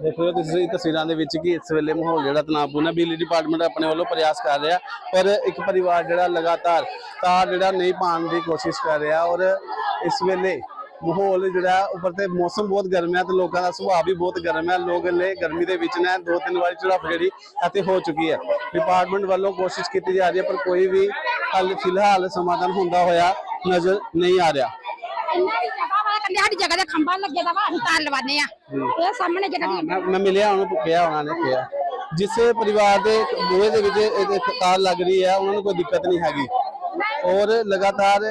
ਦੇਖ ਰਹੇ ਹੋ ਤੁਸੀਂ ਤਸਵੀਰਾਂ ਦੇ ਵਿੱਚ ਕਿ ਇਸ ਵੇਲੇ ਮਾਹੌਲ ਜਿਹੜਾ ਤਣਾਅਪੂਰਨ ਹੈ। ਬਿਜਲੀ ਡਿਪਾਰਟਮੈਂਟ ਆਪਣੇ ਵੱਲੋਂ ਪ੍ਰਯਾਸ ਕਰ ਰਿਹਾ, ਪਰ ਇੱਕ ਪਰਿਵਾਰ ਜਿਹੜਾ ਲਗਾਤਾਰ ਤਾਰ ਜਿਹੜਾ ਨਹੀਂ ਪਾਉਣ ਦੀ ਕੋਸ਼ਿਸ਼ ਕਰ ਰਿਹਾ ਔਰ ਇਸ ਵੇਲੇ ਮਾਹੌਲ ਜਿਹੜਾ ਉੱਪਰ ਤੇ ਮੌਸਮ ਬਹੁਤ ਗਰਮ ਹੈ ਤੇ ਲੋਕਾਂ ਦਾ ਸੁਭਾਅ ਵੀ ਬਹੁਤ ਗਰਮ ਹੈ। ਲੋਕ ਲੈ ਗਰਮੀ ਦੇ ਵਿੱਚ ਨੇ, ਦੋ ਤਿੰਨ ਵਾਰੀ ਝੜਪ ਜਿਹੜੀ ਇੱਥੇ ਹੋ ਚੁੱਕੀ ਹੈ। ਡਿਪਾਰਟਮੈਂਟ ਵੱਲੋਂ ਕੋਸ਼ਿਸ਼ ਕੀਤੀ ਜਾ ਰਹੀ ਹੈ, ਪਰ ਕੋਈ ਵੀ ਹੱਲ ਫਿਲਹਾਲ ਸਮਾਧਾਨ ਹੁੰਦਾ ਹੋਇਆ ਨਜ਼ਰ ਨਹੀਂ ਆ ਰਿਹਾ। ਕਹਿੰਦੇ ਸਾਡੀ ਜਗ੍ਹਾ ਤੇ ਖੰਭਾ ਲੱਗੇ ਦਾ ਵਾ ਅਸੀਂ ਤਾਰ ਲਵਾਨੇ ਆ ਇਹ ਸਾਹਮਣੇ ਜਿਹੜਾ ਹਾਂ, ਮੈਂ ਮੈਂ ਮਿਲਿਆ ਉਹਨੂੰ ਕਿਹਾ ਉਹਨਾਂ ਨੇ ਕਿਹਾ। ਜਿਸ ਪਰਿਵਾਰ ਦੇ ਬੂਹੇ ਦੇ ਵਿੱਚ ਇਹ ਤਾਰ ਲੱਗ ਰਹੀ ਹੈ ਉਹਨਾਂ ਨੂੰ ਕੋਈ ਦਿੱਕਤ ਨਹੀਂ ਹੈਗੀ। ਔਰ ਲਗਾਤਾਰ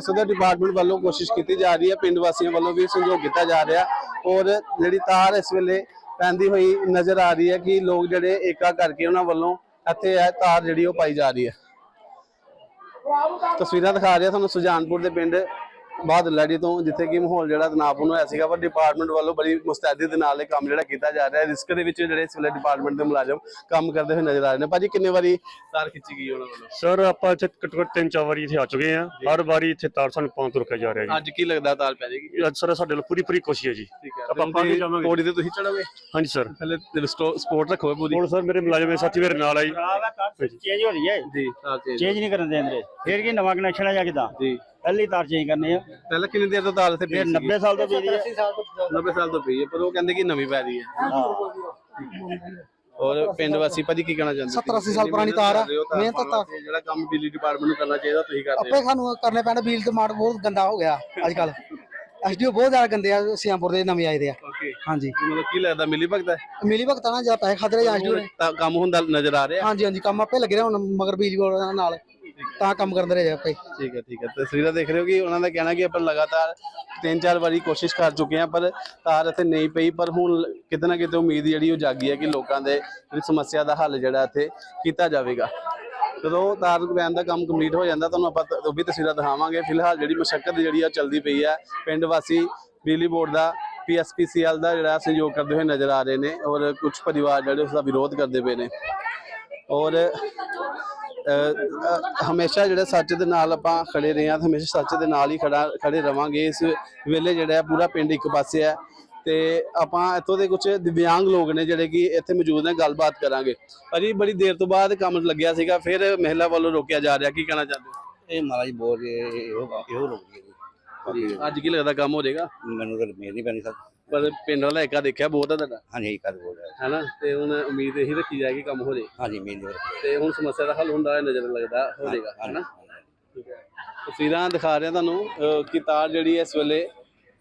ਸਕਦੇ ਹੋ ਡਿਪਾਰਟਮੈਂਟ ਵੱਲੋਂ ਕੋਸ਼ਿਸ਼ ਕੀਤੀ ਜਾ ਰਹੀ ਹੈ ਪਿੰਡ ਵਾਸੀਆਂ ਵੱਲੋਂ ਵੀ ਸਹਿਯੋਗ ਕੀਤਾ ਜਾ ਰਿਹਾ। ਔਰ ਜਿਹੜੀ ਤਾਰ ਇਸ ਵੇਲੇ ਪੈਂਦੀ ਹੋਈ ਨਜ਼ਰ ਆ ਰਹੀ ਹੈ ਕਿ ਲੋਕ ਜਿਹੜੇ ਏਕਾ ਕਰਕੇ ਉਹਨਾਂ ਵੱਲੋਂ ਇੱਥੇ ਇਹ ਤਾਰ ਜਿਹੜੀ ਉਹ ਪਾਈ ਜਾ ਰਹੀ ਹੈ। ਤਸਵੀਰਾਂ ਦਿਖਾ ਰਿਹਾ ਤੁਹਾਨੂੰ ਸੁਜਾਨਪੁਰ ਦੇ ਪਿੰਡ ਬਾਦਲਾੜੀ ਤੋਂ ਜਿੱਥੇ ਕਿ ਮਾਹੌਲ ਜਿਹੜਾ ਤਣਾਅਪੂਰਨ ਹੋਇਆ ਸੀਗਾ ਪਰ ਡਿਪਾਰਟਮੈਂਟ ਵੱਲੋਂ ਬੜੀ ਮੁਸਤੈਦੀ ਦੇ ਨਾਲ ਇਹ ਕੰਮ ਜਿਹੜਾ ਕੀਤਾ ਜਾ ਰਿਹਾ ਹੈ। ਰਿਸਕ ਦੇ ਵਿੱਚ ਜਿਹੜੇ ਇਸ ਵੇਲੇ ਡਿਪਾਰਟਮੈਂਟ ਦੇ ਮੁਲਾਜ਼ਮ ਕੰਮ ਕਰਦੇ ਹੋਏ ਨਜ਼ਰ ਆ ਰਹੇ ਨੇ। ਭਾਜੀ ਕਿੰਨੇ ਵਾਰੀ ਤਾਰ ਖਿੱਚੀ ਗਈ ਉਹਨਾਂ ਵੱਲੋਂ? ਸਰ ਆਪਾਂ ਇੱਥੇ ਘੱਟੋ ਘੱਟ ਤਿੰਨ ਚਾਰ ਵਾਰੀ ਇੱਥੇ ਆ ਚੁੱਕੇ ਆ ਹਰ ਵਾਰੀ ਇੱਥੇ ਤਾਰ ਸਾਨੂੰ ਪਾਉਣ ਤੋਂ ਰੁਕਿਆ ਜਾ ਰਿਹਾ ਜੀ। ਅੱਜ ਕੀ ਲੱਗਦਾ ਤਾਰ ਪੈ ਜਾਏਗੀ? ਅੱਜ ਸਰ ਸਾਡੇ ਵੱਲੋਂ ਪੂਰੀ ਪੂਰੀ ਕੋਸ਼ਿਸ਼ ਹੈ ਜੀ। ਠੀਕ ਹੈ। ਆਪਾਂ ਪਾ ਕੇ ਜਾਵਾਂਗੇ। ਪੌੜੀ ਤੇ ਤੁਸੀਂ ਚੜੋਗੇ ਹਾਂਜੀ ਸਰ ਪਹਿਲੇ ਸਪੋਰਟ ਰੱਖੋ ਪੂਰੀ ਹੁਣ ਸਰ ਮੇਰੇ ਮੁਲਾਜ਼ਮ ਦੇ ਸਾਥੀ ਮੇਰੇ ਨਾਲ ਆਈ ਚੇਂਜ ਹੋ ਰਹੀ ਹੈ। ਜੀ ਚੇਂਜ ਨਹੀਂ ਕਰਨ ਦੇਂਦੇ। ਫਿਰ ਕੀ ਨਵਾਂ ਕਨੈਕਸ਼ਨ ਆ ਜਾਂ ਕਿਦਾਂ ਜੀ। ਪਹਿਲੀ ਤਾਰ ਚੇਂਜ ਕਰਨੀ ਆ। ਪਹਿਲਾਂ ਕਿੰਨੀ ਦੇਰ ਤੋਂ ਤਾਰ ਇੱਥੇ ਪਈ ਫਿਰ 90 ਸਾਲ ਤੋਂ ਬਿਜਲੀ ਹੈ 90 ਸਾਲ ਤੋਂ ਪਈ ਹੈ ਪਰ ਉਹ ਕਹਿੰਦੇ ਕਿ ਨਵੀਂ ਪੈ ਰਹੀ ਹੈ। ਔਰ ਪਿੰਡ ਵਾਸੀ ਭਾਜੀ ਕੀ ਕਹਿਣਾ ਚਾਹੁੰਦੇ 70 80 ਸਾਲ ਪੁਰਾਣੀ ਤਾਰ ਆ ਮਿਹਨਤ ਤਾਂ ਜਿਹੜਾ ਕੰਮ ਬਿਜਲੀ ਡਿਪਾਰਟਮੈਂਟ ਨੂੰ ਕਰਨਾ ਚਾਹੀਦਾ ਤੁਸੀਂ ਕਰਦੇ ਆਪੇ ਸਾਨੂੰ ਕਰਨੇ ਪੈਣਾ ਬਿਜਲੀ ਤੇ ਮਾਰ ਬਹੁਤ ਗੰਦਾ ਹੋ ਗਿਆ ਅੱਜ ਕੱਲ ਐਸਡੀਓ ਬਹੁਤ ਜ਼ਿਆਦਾ ਗੰਦੇ ਆ ਸਿਆਂਪੁਰ ਦੇ ਨਵੇਂ ਆਏ ਦੇ ਆ। ਓਕੇ ਹਾਂਜੀ। ਮਤਲਬ ਕੀ ਲੱਗਦਾ ਮਿਲੀ ਭਗਤ ਹੈ? ਮਿਲੀ ਭਗਤਾਂ ਨਾਲ ਜਾਂ ਪੈਸੇ ਖਾਦੇ ਰਹੇ ਐਸਡੀਓ ਨੇ। ਕੰਮ ਹੁੰਦਾ ਨਜ਼ਰ ਆ ਰਿਹਾ। ਹਾਂਜੀ ਹਾਂਜੀ ਕੰਮ ਆਪੇ ਲੱਗੇ ਰਹੇ ਹੁਣ ਮਗਰ ਬਿਜਲੀ ਬੋਰਡ ਨਾਲ। ਤਾਂ ਕੰਮ ਕਰਦੇ ਰਹੇ ਆਪੇ ਠੀਕ ਹੈ ਠੀਕ ਹੈ। ਤਸਵੀਰਾਂ ਦੇਖ ਰਹੇ ਹੋ ਕਿ ਉਹਨਾਂ ਦਾ ਕਹਿਣਾ ਕਿ ਆਪਾਂ ਲਗਾਤਾਰ ਤਿੰਨ ਚਾਰ ਵਾਰੀ ਕੋਸ਼ਿਸ਼ ਕਰ ਚੁੱਕੇ ਹਾਂ, ਪਰ ਤਾਰ ਇੱਥੇ ਨਹੀਂ ਪਈ। ਪਰ ਹੁਣ ਕਿਤੇ ਨਾ ਕਿਤੇ ਉਮੀਦ ਜਿਹੜੀ ਉਹ ਜਾਗੀ ਹੈ ਕਿ ਲੋਕਾਂ ਦੇ ਜਿਹੜੀ ਸਮੱਸਿਆ ਦਾ ਹੱਲ ਜਿਹੜਾ ਇੱਥੇ ਕੀਤਾ ਜਾਵੇਗਾ। ਜਦੋਂ ਤਾਰ ਪੈਣ ਦਾ ਕੰਮ ਕੰਪਲੀਟ ਹੋ ਜਾਂਦਾ, ਤੁਹਾਨੂੰ ਆਪਾਂ ਤ- ਉਹ ਵੀ ਤਸਵੀਰਾਂ ਦਿਖਾਵਾਂਗੇ। ਫਿਲਹਾਲ ਜਿਹੜੀ ਮੁਸ਼ਕਲ ਜਿਹੜੀ ਆ ਚੱਲਦੀ ਪਈ ਹੈ, ਪਿੰਡ ਵਾਸੀ ਬਿਜਲੀ ਬੋਰਡ ਦਾ ਪੀਐਸਪੀਸੀਐਲ ਦਾ ਜਿਹੜਾ ਸਹਿਯੋਗ ਕਰਦੇ ਹੋਏ ਨਜ਼ਰ ਆ ਰਹੇ ਨੇ ਔਰ ਕੁਝ ਪਰਿਵਾਰ ਜਿਹੜੇ ਉਸ ਦਾ ਵਿਰੋਧ ਕਰਦੇ ਪਏ ਨੇ। ਔਰ ਹਮੇਸ਼ਾ ਜਿਹੜੇ ਸੱਚ ਦੇ ਨਾਲ ਆਪਾਂ ਖੜੇ ਰਹੇ ਹਾਂ ਹਮੇਸ਼ਾ ਸੱਚ ਦੇ ਨਾਲ ਹੀ ਖੜਾ ਖੜੇ ਰਵਾਂਗੇ। ਇਸ ਵੇਲੇ ਜਿਹੜਾ ਪੂਰਾ ਪਿੰਡ ਇੱਕ ਪਾਸੇ ਹੈ। ਤੇ ਆਪਾਂ ਇੱਥੋਂ ਦੇ ਕੁਝ ਦਿਵਿਆਂਗ ਲੋਕ ਨੇ ਜਿਹੜੇ ਕਿ ਇੱਥੇ ਮੌਜੂਦ ਨੇ ਗੱਲਬਾਤ ਕਰਾਂਗੇ। ਭਾਜੀ ਬੜੀ ਦੇਰ ਤੋਂ ਬਾਅਦ ਕੰਮ ਲੱਗਿਆ ਸੀਗਾ ਫਿਰ ਮਹਿਲਾ ਵੱਲੋਂ ਰੋਕਿਆ ਜਾ ਰਿਹਾ। ਕੀ ਕਹਿਣਾ ਚਾਹੁੰਦੇ ਹੋ? ਇਹ ਮਹਾਰਾਜ ਬੋਲ ਰਹੇ ਇਹੋ ਇਹੋ ਜੀ। ਅੱਜ ਕੀ ਲੱਗਦਾ ਕੰਮ ਹੋ ਜਾਏਗਾ? ਮੈਨੂੰ ਤਾਂ ਮੇਰ ਨਹੀਂ ਪੈਣੀ ਸਰ। ਪਰ ਪਿੰਡ ਵਾਲਾ ਏਕਾ ਦੇਖਿਆ ਬਹੁਤ ਹੈ ਤੁਹਾਡਾ? ਹਾਂਜੀ ਇਹ ਕਰ ਬੋਲ ਰਿਹਾ ਹੈਨਾ? ਤੇ ਹੁਣ ਉਮੀਦ ਇਹੀ ਰੱਖੀ ਜਾਏਗੀ ਕੰਮ ਹੋ ਜਾਏ ਹਾਂਜੀ ਮੇਨ ਜੋ ਤੇ ਹੁਣ ਸਮੱਸਿਆ ਦਾ ਹੱਲ ਹੁੰਦਾ ਹੋਇਆ ਨਜ਼ਰ ਲੱਗਦਾ ਹੋ ਜਾਏਗਾ ਹੈਨਾ? ਠੀਕ ਹੈ। ਤਸਵੀਰਾਂ ਦਿਖਾ ਰਿਹਾ ਤੁਹਾਨੂੰ ਅਹ, ਕਿ ਤਾਰ ਜਿਹੜੀ ਇਸ ਵੇਲੇ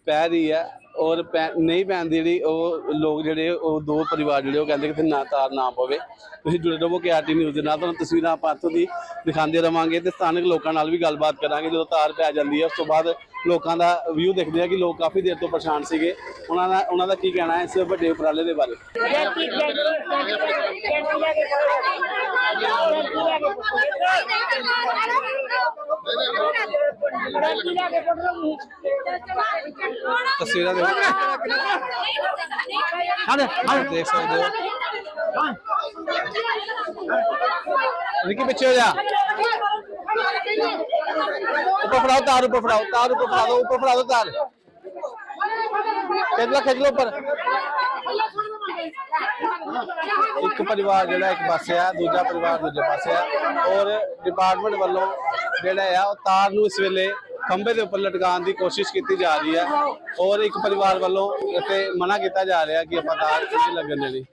ਪੈ ਰਹੀ ਹੈ ਔਰ ਪੈ- ਨਹੀਂ ਪੈਂਦੀ ਜਿਹੜੀ ਉਹ ਲੋਕ ਜਿਹੜੇ ਉਹ ਦੋ ਪਰਿਵਾਰ ਜਿਹੜੇ ਉਹ ਕਹਿੰਦੇ ਕਿ ਇੱਥੇ ਨਾ ਤਾਰ ਨਾ ਪਵੇ। ਤੁਸੀਂ ਜੁੜੇ ਰਹੋ ਕਿ ਆਰਟੀ ਨਿਊਜ਼ ਦੇ ਨਾਲ ਤੁਹਾਨੂੰ ਤਸਵੀਰਾਂ ਆਪਾਂ ਇੱਥੋਂ ਦੀ ਦਿਖਾਉਂਦੇ ਰਵਾਂਗੇ ਤੇ ਸਥਾਨਕ ਲੋਕਾਂ ਨਾਲ ਵੀ ਗੱਲਬਾਤ ਕਰਾਂਗੇ ਜਦੋਂ ਤਾਰ ਪੈ ਜਾਂਦੀ ਹੈ ਉਸ ਤੋਂ ਬਾਅਦ ਲੋਕਾਂ ਦਾ ਵਿਊ ਦੇਖਦੇ ਆ ਕਿ ਲੋਕ ਕਾਫੀ ਦੇਰ ਤੋਂ ਪਰੇਸ਼ਾਨ ਸੀਗੇ। ਉਹਨਾਂ ਦਾ ਉਹਨਾਂ ਦਾ ਕੀ ਕਹਿਣਾ ਹੈ ਇਸ ਵੱਡੇ ਉਪਰਾਲੇ ਦੇ ਬਾਰੇ? ਤਸਵੀਰਾਂ ਦੇ ਦੇਖ ਸਕਦੇ ਹੋ। ਰਿਕੀ ਪਿੱਛੇ ਹੋ ਜਾ। ਉੱਪਰ ਫੜਾਓ ਤਾਰ ਉੱਪਰ ਫੜਾਓ ਤਾਰ ਉੱਪਰ ਫੜਾ ਦਿਓ ਉੱਪਰ ਫੜਾ ਦਿਓ ਤਾਰ। ਖਿੱਚ ਲਓ ਖਿੱਚ ਲਓ ਉੱਪਰ। ਇੱਕ ਪਰਿਵਾਰ ਜਿਹੜਾ ਇੱਕ ਪਾਸੇ ਆ ਦੂਜਾ ਪਰਿਵਾਰ ਦੂਜੇ ਪਾਸੇ ਆ। ਔਰ ਡਿਪਾਰਟਮੈਂਟ ਵੱਲੋਂ ਜਿਹੜਾ ਆ ਉਹ ਤਾਰ ਨੂੰ ਇਸ ਵੇਲੇ ਖੰਭੇ ਦੇ ਉੱਪਰ ਲਟਕਾਉਣ ਦੀ ਕੋਸ਼ਿਸ਼ ਕੀਤੀ ਜਾ ਰਹੀ ਹੈ ਔਰ ਇੱਕ ਪਰਿਵਾਰ ਵੱਲੋਂ ਇੱਥੇ ਮਨਾ ਕੀਤਾ ਜਾ ਰਿਹਾ ਕਿ ਆਪਾਂ ਤਾਰ ਨਹੀਂ ਲੱਗਣ ਦੇਣੀ।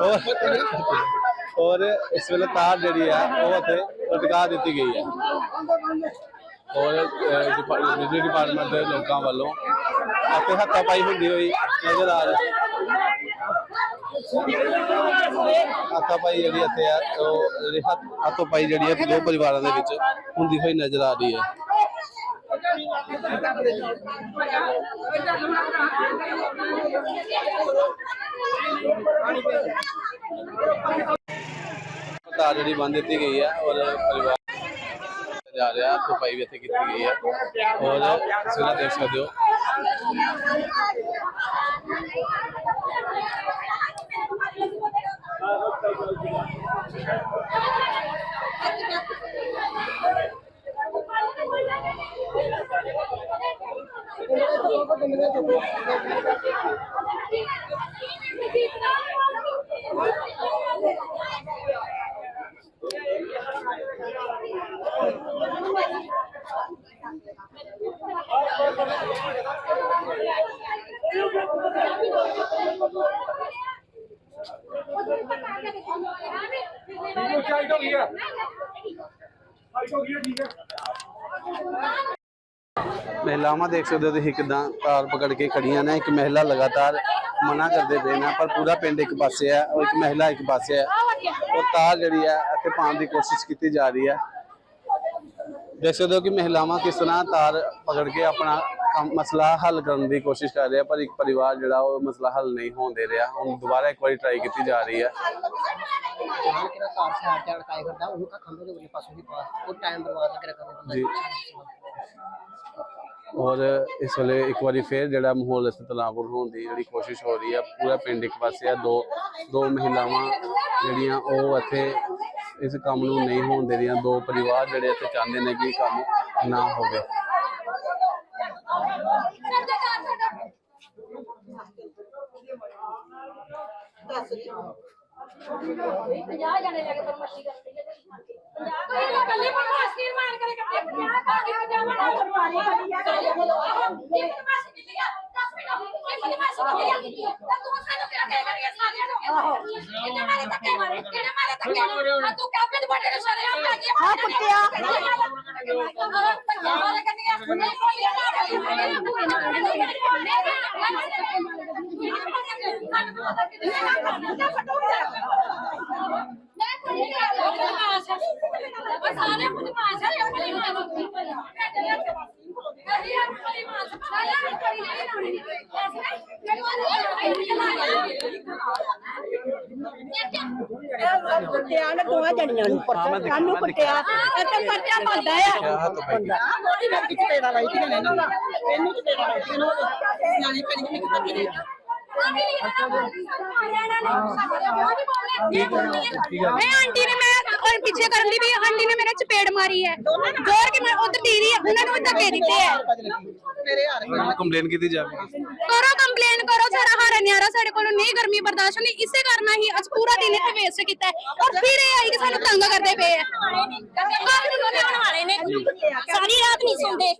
ਔਰ- ਔਰ ਇਸ ਵੇਲੇ ਤਾਰ ਜਿਹੜੀ ਆ, ਉਹ ਇੱਥੇ ਲਟਕਾ ਦਿੱਤੀ ਗਈ ਹੈ ਔਰ ਬਿਜਲੀ ਡਿਪਾਰਟਮੈਂਟ ਦੇ ਲੋਕਾਂ ਵੱਲੋਂ ਅਤੇ ਹੱਥਾਪਾਈ ਹੁੰਦੀ ਹੋਈ ਨਜ਼ਰ ਆ ਰਹੀ। ਹੱਥਾ ਪਾਈ ਜਿਹੜੀ ਇੱਥੇ ਆ, ਉਹ ਜਿਹੜੀ ਹੱਥ ਹੱਥੋਪਾਈ ਜਿਹੜੀ ਹੈ ਦੋ ਪਰਿਵਾਰਾਂ ਦੇ ਵਿੱਚ ਹੁੰਦੀ ਹੋਈ ਨਜ਼ਰ ਆ ਰਹੀ ਹੈ ਤਾਰ ਜਿਹੜੀ ਬੰਦ ਦਿੱਤੀ ਗਈ ਹੈ ਔਰ ਪਰਿਵਾਰ ਜਾ ਰਿਹਾ ਹੱਥੋਪਾਈ ਵੀ ਇੱਥੇ ਕੀਤੀ ਗਈ ਹੈ। ਔਰ ਤੁਸੀਂ ਦੇਖ ਸਕਦੇ ਹੋ। ਮਹਿਲਾਵਾਂ ਦੇਖ ਸਕਦੇ ਹੋ ਤੁਸੀਂ ਕਿਦਾਂ ਤਾਰ ਪਕੜ ਕੇ ਖੜੀਆਂ ਨੇ। ਇੱਕ ਮਹਿਲਾ ਲਗਾਤਾਰ ਮਨਾ ਕਰਦੇ ਪਏ ਨੇ ਪਰ ਪੂਰਾ ਪਿੰਡ ਇੱਕ ਪਾਸੇ ਹੈ ਔਰ ਇੱਕ ਮਹਿਲਾ ਇੱਕ ਪਾਸੇ ਹੈ। ਉਹ ਤਾਰ ਜਿਹੜੀ ਹੈ ਇੱਥੇ ਪਾਉਣ ਦੀ ਕੋਸ਼ਿਸ਼ ਕੀਤੀ ਜਾ ਰਹੀ ਹੈ। ਦੇਖ ਸਕਦੇ ਹੋ ਕਿ ਮਹਿਲਾਵਾਂ ਕਿਸ ਤਰ੍ਹਾਂ ਤਾਰ ਪਕੜ ਕੇ ਆਪਣਾ ਮਸਲਾ ਹੱਲ ਕਰਨ ਦੀ ਕੋਸ਼ਿਸ਼ ਕਰ ਰਿਹਾ ਪਰ ਇੱਕ ਪਰਿਵਾਰ ਜਿਹੜਾ ਉਹ ਮਸਲਾ ਹੱਲ ਨਹੀਂ ਹੋਣ ਦੇ ਰਿਹਾ। ਹੁਣ ਦੁਬਾਰਾ ਇੱਕ ਵਾਰੀ ਟਰਾਈ ਕੀਤੀ ਜਾ ਰਹੀ ਹੈ। ਜੀ। ਔਰ ਇਸ ਵੇਲੇ ਇੱਕ ਵਾਰੀ ਫੇਰ ਜਿਹੜਾ ਮਾਹੌਲ ਇਸ ਤਣਾਅਪੂਰਨ ਹੋਣ ਦੀ ਜਿਹੜੀ ਕੋਸ਼ਿਸ਼ ਹੋ ਰਹੀ ਹੈ ਪੂਰਾ ਪਿੰਡ ਇੱਕ ਪਾਸੇ ਆ, ਦੋ ਦੋ ਮਹਿਲਾਵਾਂ ਜਿਹੜੀਆਂ ਉਹ ਇੱਥੇ ਇਸ ਕੰਮ ਨੂੰ ਨਹੀਂ ਹੋਣ ਦੇ ਰਹੀਆਂ, ਦੋ ਪਰਿਵਾਰ ਜਿਹੜੇ ਇੱਥੇ ਚਾਹੁੰਦੇ ਨੇ ਕਿ ਕੰਮ ਨਾ ਹੋਵੇ। ਪੰਜਾਹ ਜਣੇ ਲੈ ਕੇ ਬਦਮਾਸ਼ੀ ਕਰਦੇ ਨੇ ਕੋਈ ਨਾ ਕੱਲੇ ਬਦਮਾਸ਼ੀ ਮਾਰ ਕਰੇ ਕਰਦੇ ਪੰਜਾਹ ਕਾ ਕੇ ਪੰਜਾਹ ਮਾਰ ਕਰਵਾਣੀ ਕਰੀ ਆ ਇਹ ਬਦਮਾਸ਼ੀ ਕੀਤੀ ਆ। 10 ਮਿੰਟ ਇਹ ਬਦਮਾਸ਼ੀ ਕੀਤੀ ਆ। ਤਾਂ ਤੂੰ ਸਾਨੂੰ ਕਿਹਾ ਕਹਿ ਕਰੀਏ ਸਾਰਿਆਂ ਨੂੰ? ਆਹੋ। ਕਿੰਨੇ ਮਾਰੇ ਧੱਕੇ ਮਾਰੇ? ਕਿੰਨੇ ਮਾਰੇ ਧੱਕੇ ਮਾਰੇ ਤੂੰ ਕਾਪੇ ਦੇ ਵੱਡੇ ਨੂੰ ਸਾਰੇ ਆਪ ਲੱਗੀ ਹਾਂ ਕੁੱਤਿਆ ਮਾਰੇ ਕੰਨੀਆਂ ਨਹੀਂ ਕੋਈ ਸਾਰੇ ਬਦਮਾਸ਼ ਆ ਆਪਣੀ ਕੁੱਟਿਆ ਨੇ ਦੋਵਾਂ ਜਣੀਆਂ ਨੂੰ ਸਾਨੂੰ ਕੁੱਟਿਆ ਇੱਥੇ ਪਰਚਾ ਬੰਦਾ ਆ। ਮੋੜੀ ਨੇ ਕਿਤੇ ਪੇੜਾ ਲਾਈ ਤੀ ਨੇ ਇਹਨੂੰ ਤੇ ਪੇੜਾ ਲਾਈ ਤੀ ਇਹਨੂੰ ਸਿਆਣੀ ਪੈਣੀ ਕਿ ਕਿਤਾ ਕਿਰੇ ਮੈਂ ਆਂਟੀ ਨੇ ਮੈਂ ਔਰ ਪਿੱਛੇ ਕਰਨ ਦੀ ਵੀ ਆਂਟੀ ਨੇ ਮੇਰੇ ਚਪੇੜ ਮਾਰੀ ਹੈ ਜੋਰ ਕੇ ਮੈਂ ਉਧਰ ਦੀ ਰਹੀ ਹੈ ਉਹਨਾਂ ਨੂੰ ਧੱਕੇ ਦਿੱਤੇ ਹੈ ਮੇਰੇ ਹਾਰ ਕੰਪਲੇਨ ਕੀਤੀ ਜਾਵੇ। ਕਰੋ ਕੰਪਲੇਨ ਕਰੋ ਸਾਰਾ ਹਾਰਾ ਨਿਆਰਾ ਸਾਡੇ ਕੋਲੋਂ ਨਹੀਂ ਗਰਮੀ ਬਰਦਾਸ਼ਤ ਹੁੰਦੀ ਇਸੇ ਕਾਰਨ ਹੀ ਅੱਜ ਪੂਰਾ ਦਿਨ ਇੱਥੇ ਵੇਸਟ ਕੀਤਾ ਹੈ ਔਰ ਫਿਰ ਇਹ ਆਈ ਕਿ ਸਾਨੂੰ ਤੰਗ ਕਰਦੇ ਪਏ ਆ ਵਾਲੇ ਨੇ ਸਾਰੀ ਰਾਤ ਨਹੀਂ ਸੌਂਦੇ।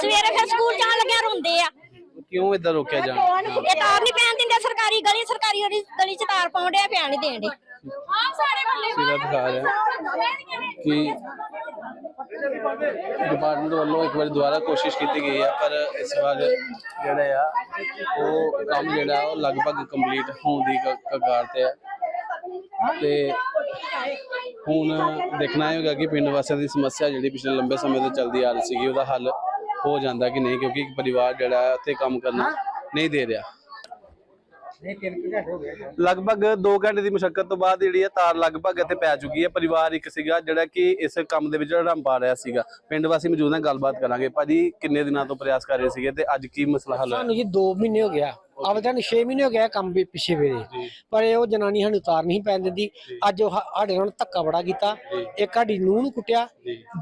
ਸਵੇਰੇ ਫਿਰ ਸਕੂਲ ਜਾਣ ਲੱਗਿਆ ਰੋਂਦੇ ਆ। ਕਿਉਂ ਇਦਾਂ ਰੋਕਿਆ ਜਾਣਾ? ਇਹ ਤਾਰ ਨਹੀਂ ਪੈਣ ਦਿੰਦੇ ਸਰਕਾਰੀ ਗਲੀ ਸਰਕਾਰੀ ਗਲੀ ਗਲੀ ਚ ਤਾਰ ਪਾਉਂਦੇ ਆ ਪੈਣ ਨਹੀਂ ਦੇਣਦੇ ਹਾਂ ਸਾਡੇ ਸਿਰਾ ਦਿਖਾ ਰਿਹਾ। ਕਿ ਡਿਪਾਰਟਮੈਂਟ ਵੱਲੋਂ ਇੱਕ ਵਾਰ ਦੁਬਾਰਾ ਕੋਸ਼ਿਸ਼ ਕੀਤੀ ਗਈ ਹੈ ਪਰ ਇਸ ਵਾਰ ਜਿਹੜਾ ਆ ਉਹ ਕੰਮ ਜਿਹੜਾ ਉਹ ਲਗਭਗ ਕੰਪਲੀਟ ਹੋਣ ਦੀ ਕਗਾਰ ਤੇ ਹੈ ਤੇ ਹੁਣ ਦੇਖਣਾ ਇਹ ਹੋਗਾ ਕਿ ਪਿੰਡ ਵਾਸੀਆਂ ਦੀ ਸਮੱਸਿਆ ਜਿਹੜੀ ਪਿਛਲੇ ਲੰਬੇ ਸਮੇਂ ਤੋਂ ਚੱਲਦੀ ਆ ਰਹੀ ਸੀਗੀ ਉਹਦਾ ਹੱਲ ਹੋ ਜਾਂਦਾ ਕਿ ਨਹੀਂ ਕਿਉਂਕਿ ਇੱਕ ਪਰਿਵਾਰ ਜਿਹੜਾ ਹੈ ਉੱਥੇ ਕੰਮ ਕਰਨਾ ਨਹੀਂ ਦੇ ਰਿਹਾ। ਨਹੀਂ ਘੰਟੇ ਹੋ ਗਏ ਲਗਭਗ 2 ਘੰਟੇ ਦੀ ਮੁਸ਼ਕਲ ਤੋਂ ਬਾਅਦ ਜਿਹੜੀ ਹੈ ਤਾਰ ਲਗਭਗ ਇੱਥੇ ਪੈ ਚੁੱਕੀ ਹੈ ਪਰਿਵਾਰ ਇੱਕ ਸੀਗਾ ਜਿਹੜਾ ਕਿ ਇਸ ਕੰਮ ਦੇ ਵਿੱਚ ਹੜੰਬ ਪਾ ਰਿਹਾ ਸੀਗਾ। ਪਿੰਡ ਵਾਸੀ ਮੌਜੂਦ ਨੇ ਗੱਲਬਾਤ ਕਰਾਂਗੇ। ਭਾਜੀ ਕਿੰਨੇ ਦਿਨਾਂ ਤੋਂ ਪ੍ਰਯਾਸ ਕਰ ਰਹੇ ਸੀਗੇ ਤੇ ਅੱਜ ਕੀ ਮਸਲਾ ਹੱਲ ਹੋਇਆ? ਸਾਨੂੰ ਜੀ 2 ਮਹੀਨੇ ਹੋ ਗਿਆ ਆਵਦਾਂ ਨੂੰ 6 ਮਹੀਨੇ ਹੋ ਗਿਆ ਕੰਮ ਵੀ ਪਿੱਛੇ ਵੇਰੇ ਪਰ ਇਹ ਉਹ ਜਨਾਨੀ ਸਾਨੂੰ ਉਤਾਰ ਨਹੀਂ ਪੈਣ ਦਿੰਦੀ। ਅੱਜ ਉਹ ਸਾਡੇ ਨਾਲ ਧੱਕਾ ਬੜਾ ਕੀਤਾ। ਇੱਕ ਸਾਡੀ ਨੂੰਹ ਨੂੰ ਕੁੱਟਿਆ।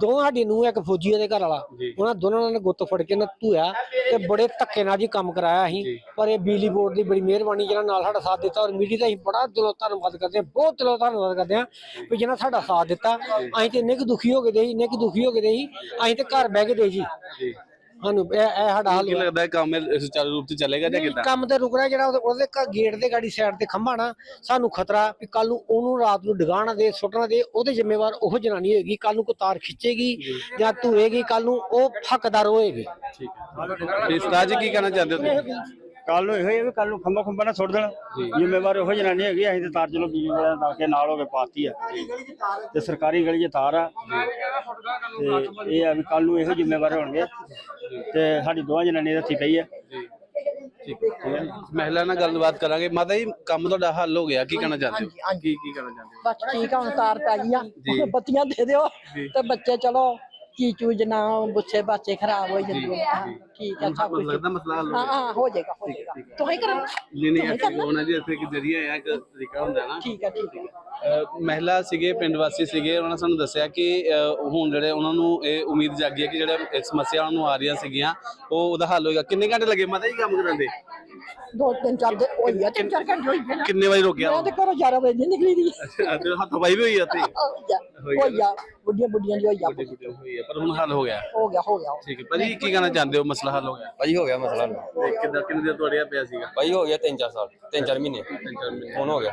ਦੋ ਸਾਡੀ ਨੂੰਹ ਇੱਕ ਫੌਜੀ ਉਹਦੇ ਘਰ ਵਾਲਾ। ਉਹਨਾਂ ਦੋਨਾਂ ਨੇ ਗੁੱਤ ਫੜ ਕੇ ਨਾ ਧੂਇਆ ਤੇ ਬੜੇ ਧੱਕੇ ਨਾਲ ਜੀ ਕੰਮ ਕਰਾਇਆ ਅਸੀਂ। ਪਰ ਇਹ ਬਿਜਲੀ ਬੋਰਡ ਦੀ ਬੜੀ ਮਿਹਰਬਾਨੀ ਜਿਹਨਾਂ ਨਾਲ ਸਾਡਾ ਸਾਥ ਦਿੱਤਾ ਔਰ ਮੀਡੀਆ ਦਾ ਅਸੀਂ ਬੜਾ ਦਿਲੋਂ ਧੰਨਵਾਦ ਕਰਦੇ ਹਾਂ। ਬਹੁਤ ਦਿਲੋਂ ਧੰਨਵਾਦ ਕਰਦੇ ਹਾਂ ਵੀ ਜਿਹਨਾਂ ਸਾਡਾ ਸਾਥ ਦਿੱਤਾ। ਅਸੀਂ ਤੇ ਇੰਨੇ ਕੁ ਦੁਖੀ ਹੋ ਗਏ ਦੇ ਇੰਨੇ ਕੁ ਦੁਖੀ ਹੋ ਗਏ ਦੇ ਅਸੀਂ ਤੇ ਘਰ ਬਹਿ ਕੇ ਦੇ ਜੀ। ਸਾਨੂੰ ਇਹ ਇਹ ਸਾਡਾ ਹੱਲ ਕੀ ਹੋਇਆ। ਲੱਗਦਾ ਹੈ ਕੰਮ ਇਹ ਸੁਚਾਰੂ ਰੂਪ ਚ ਚੱਲੇਗਾ ਜਾਂ ਕਿੱਦਾਂ ਕੰਮ ਤੇ ਰੁਕ ਰਿਹਾ ਜਿਹੜਾ ਉਹਦੇ- ਉਹਦੇ ਗੇਟ ਦੇ ਗਾੜੀ ਸਾਈਡ ਤੇ ਖੰਭਾ ਨਾ ਸਾਨੂੰ ਖਤਰਾ ਵੀ ਕੱਲ ਨੂੰ ਉਹਨੂੰ ਰਾਤ ਨੂੰ ਡਗਾਣਾ ਦੇ ਸੁੱਟਣਾ ਦੇ ਉਹਦੇ ਜ਼ਿੰਮੇਵਾਰ ਉਹ ਜਨਾਨੀ ਹੋਏਗੀ ਕੱਲ ਨੂੰ ਕੋਈ ਤਾਰ ਖਿੱਚੇਗੀ ਜਾਂ ਧੂਏਗੀ ਕੱਲ ਨੂੰ ਉਹ ਹੱਕਦਾਰ ਹੋਏਗੀ ਤੇ ਸਰਦਾਰ ਜੀ ਕੀ ਕਹਿਣਾ ਚਾਹੁੰਦੇ ਹੋ ਤੁਸੀਂ? ਕੱਲ ਨੂੰ ਇਹੋ ਹੀ ਆ ਵੀ ਕੱਲ ਨੂੰ ਖੰਭਾ ਖੰਭਾ ਨਾ ਸੁੱਟ ਦੇਣ। ਜ਼ਿੰਮੇਵਾਰ ਉਹੋ ਜਨਾਨੀ ਹੈਗੀ ਅਸੀਂ ਤੇ ਤਾਰ ਚਲੋ ਵਾਲਿਆਂ ਨਾਲ ਕੇ ਨਾਲ ਹੋ ਕੇ ਪਾਤੀ ਆ। ਤੇ ਸਰਕਾਰੀ ਗਲੀ 'ਚ ਤਾਰ ਆ। ਤੇ ਇਹ ਆ ਵੀ ਕੱਲ ਨੂੰ ਇਹੋ ਜ਼ਿੰਮੇਵਾਰ ਹੋਣਗੇ। ਤੇ ਸਾਡੀ ਦੋਵਾਂ ਜਨਾਨੀ ਦਾ ਹੱਥੀ ਪਈ ਆ ਮਹਿਲਾ ਨਾਲ ਗੱਲਬਾਤ ਕਰਾਂਗੇ। ਮਾਤਾ ਜੀ ਕੰਮ ਤੁਹਾਡਾ ਹੱਲ ਹੋ ਗਿਆ। ਕੀ ਕਹਿਣਾ ਚਾਹੁੰਦੇ ਹੋ? ਕੀ ਕੀ ਕਹਿਣਾ ਚਾਹੁੰਦੇ ਹੋ? ਬਸ ਠੀਕ ਆ ਹੁਣ ਤਾਰ ਪੈ ਗਈ ਆ। ਜੀ। ਬੱਤੀਆਂ ਦੇ ਦਿਓ। ਤੇ ਬੱਚੇ ਚਲੋ। ਕੀ ਚੂਜ ਨਾ ਗੁੱਸੇ ਬਾਚੇ ਖਰਾਬ ਹੋ ਕੁਝ ਲੱਗਦਾ ਮਸਲਾ ਹੱਲ ਹੋ ਹਾਂ ਗਿਆ। ਹਾਂ ਹੋ ਜਾਏਗਾ ਹੋ ਜਾਏਗਾ। ਤੁਸੀਂ ਕਰੋ। ਨਹੀਂ ਨਹੀਂ ਅਸੀਂ ਹੋਣਾ ਜੀ ਇੱਥੇ ਇੱਕ ਜਰੀਆ ਹੈ ਇੱਕ ਤਰੀਕਾ ਹੁੰਦਾ ਨਾ। ਠੀਕ ਅਹ ਮਹਿਲਾ ਸੀਗੇ ਪਿੰਡ ਵਾਸੀ ਸੀਗੇ ਉਹਨਾਂ ਨੇ ਸਾਨੂੰ ਦੱਸਿਆ ਕਿ ਅਹ ਹੁਣ ਜਿਹੜੇ ਉਹਨਾਂ ਨੂੰ ਇਹ ਉਮੀਦ ਜਾਗੀ ਹੈ ਕਿ ਜਿਹੜੇ ਇਹ ਸਮੱਸਿਆ ਉਹਨਾਂ ਨੂੰ ਆ ਰਹੀਆਂ ਸੀਗੀਆਂ ਉਹ ਉਹਦਾ ਹੱਲ ਹੋਏਗਾ। ਕਿੰਨੇ ਘੰਟੇ ਲੱਗੇ ਮਾਤਾ ਜੀ ਕੰਮ ਕਰਨ ਦੇ? ਦੋ ਤਿੰਨ ਚਾਰ ਦੇ ਹੋਈ ਆ ਤਿੰਨ ਚਾਰ ਘੰਟੇ ਹੋਈ ਆ ਨਾ। ਕਿੰਨੇ ਵਜੇ ਰੋਕਿਆ? ਮੈਂ ਤੇ ਘਰੋਂ 11 ਵਜੇ ਦੀ ਨਿਕਲੀ ਦੀ। ਅੱਛਾ ਤੇ ਹੱਥ ਪਾਈ ਵੀ ਹੋਈ ਆ ਉੱਥੇ? ਹੋਈ ਆ। ਬੁੱਢੀਆਂ ਬੁੱਢੀਆਂ ਦੀ ਹੋਈ ਆ। ਹੋਈ ਆ। ਪਰ ਹੁਣ ਹੱਲ ਹੋ ਗਿਆ। ਹੋ ਗਿਆ ਹੋ ਗਿਆ ਠੀਕ ਹੈ। ਭਾਜੀ ਕੀ ਕਹਿਣਾ ਚਾਹੁੰਦੇ ਹੋ? ਮਸਲਾ ਹੱਲ ਹੋ ਗਿਆ। ਭਾਜੀ ਹੋ ਗਿਆ ਮਸਲਾ ਤੇ ਕਿੱਦਾਂ ਕਿੰਨੇ ਦਿਨ ਤੁਹਾਡੇ ਪਿਆ ਸੀਗਾ? ਭਾਜੀ ਹੋ ਗਿਆ 3-4 ਸਾਲ 3-4 ਮਹੀਨੇ। ਹੁਣ ਹੋ ਗਿਆ।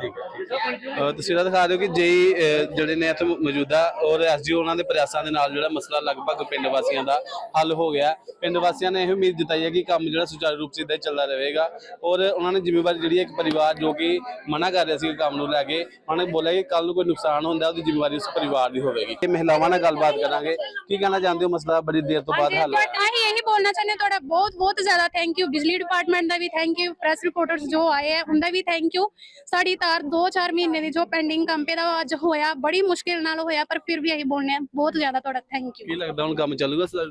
ਠੀਕ ਹੈ ਅਹ ਤਸਵੀਰਾਂ ਦਿਖਾ ਦਿਓ ਕਿ ਜੇਈ ਜਿਹੜੇ ਨੇ ਇੱਥੇ ਮੌਜੂਦਾ ਔਰ ਐਸਜੀਓ ਉਹਨਾਂ ਦੇ ਪ੍ਰਯਾਸਾਂ ਦੇ ਨਾਲ ਜਿਹੜਾ ਮਸਲਾ ਲਗਭਗ ਪਿੰਡ ਵਾਸੀਆਂ ਦਾ ਹੱਲ ਹੋ ਗਿਆ। ਪਿੰਡ ਵਾਸੀਆਂ ਨੇ ਇਹ ਉਮੀਦ ਜਤਾਈ ਹੈ ਕਿ ਕੰਮ ਜਿਹੜਾ ਸੁਚਾਰੂ ਰੂਪ ਸੇ ਇਦਾਂ ਹੀ ਚੱਲਦਾ ਰਹੇਗਾ ਔਰ ਉਹਨਾਂ ਨੇ ਜ਼ਿੰਮੇਵਾਰੀ ਜਿਹੜੀ ਹੈ ਇੱਕ ਪਰਿਵਾਰ ਜੋ ਕਿ ਮਨਾ ਕਰ ਰਿਹਾ ਸੀ ਕੰਮ ਨੂੰ ਲੈ ਕੇ ਉਹਨਾਂ ਨੇ ਬੋਲਿਆ ਕਿ ਕੱਲ ਨੂੰ ਕੋਈ ਨੁਕਸਾਨ ਹੁੰਦਾ ਉਹਦੀ ਜ਼ਿੰਮੇਵਾਰੀ ਉਸ ਪਰਿਵਾਰ ਦੀ ਹੋਵੇਗੀ। ਤੇ ਮਹਿਲਾਵਾਂ ਨਾਲ ਗੱਲਬਾਤ ਕਰਾਂਗੇ। ਕੀ ਕਹਿਣਾ ਚਾਹੁੰਦੇ ਹੋ ਮਸਲਾ ਬੜੀ ਦੇਰ ਤੋਂ ਬਾਅਦ ਹੱਲ ਹੋਇਆ ਅਸੀਂ ਇਹੀ ਬੋਲਣਾ ਚਾਹੁੰਦੇ ਤੁਹਾਡਾ ਬਹੁਤ ਬਹੁਤ ਜ਼ਿਆਦਾ ਥੈਂਕ ਯੂ ਬਿਜਲੀ ਡਿਪਾਰਟਮੈਂਟ ਦਾ ਵੀ ਥੈਂਕ ਯੂ ਪ੍ਰੈਸ ਰਿਪੋਰਟਰਸ ਜੋ ਆਏ ਹੈ ਉਹਦਾ ਵੀ ਥੈਂਕ ਯੂ ਸਾਡੀ ਤਾਰ 2-4 ਮਹੀਨੇ ਦੀ ਜੋ ਪੈਂਡਿੰਗ ਕੰਮ ਪੇ ਦਾ ਅੱਜ ਹੋਇਆ ਬੜੀ ਮੁਸ਼ਕਿਲ ਨਾਲ ਹੋਇਆ ਪਰ ਫਿਰ ਵੀ ਅਸੀਂ ਬੋਲਨੇ ਆ ਬਹੁਤ ਜ਼ਿਆਦਾ ਤੁਹਾਡਾ ਥੈਂਕ ਯੂ ਕੀ ਲੱਗਦਾ ਹੁਣ ਕੰਮ ਚੱਲੂਗਾ ਚ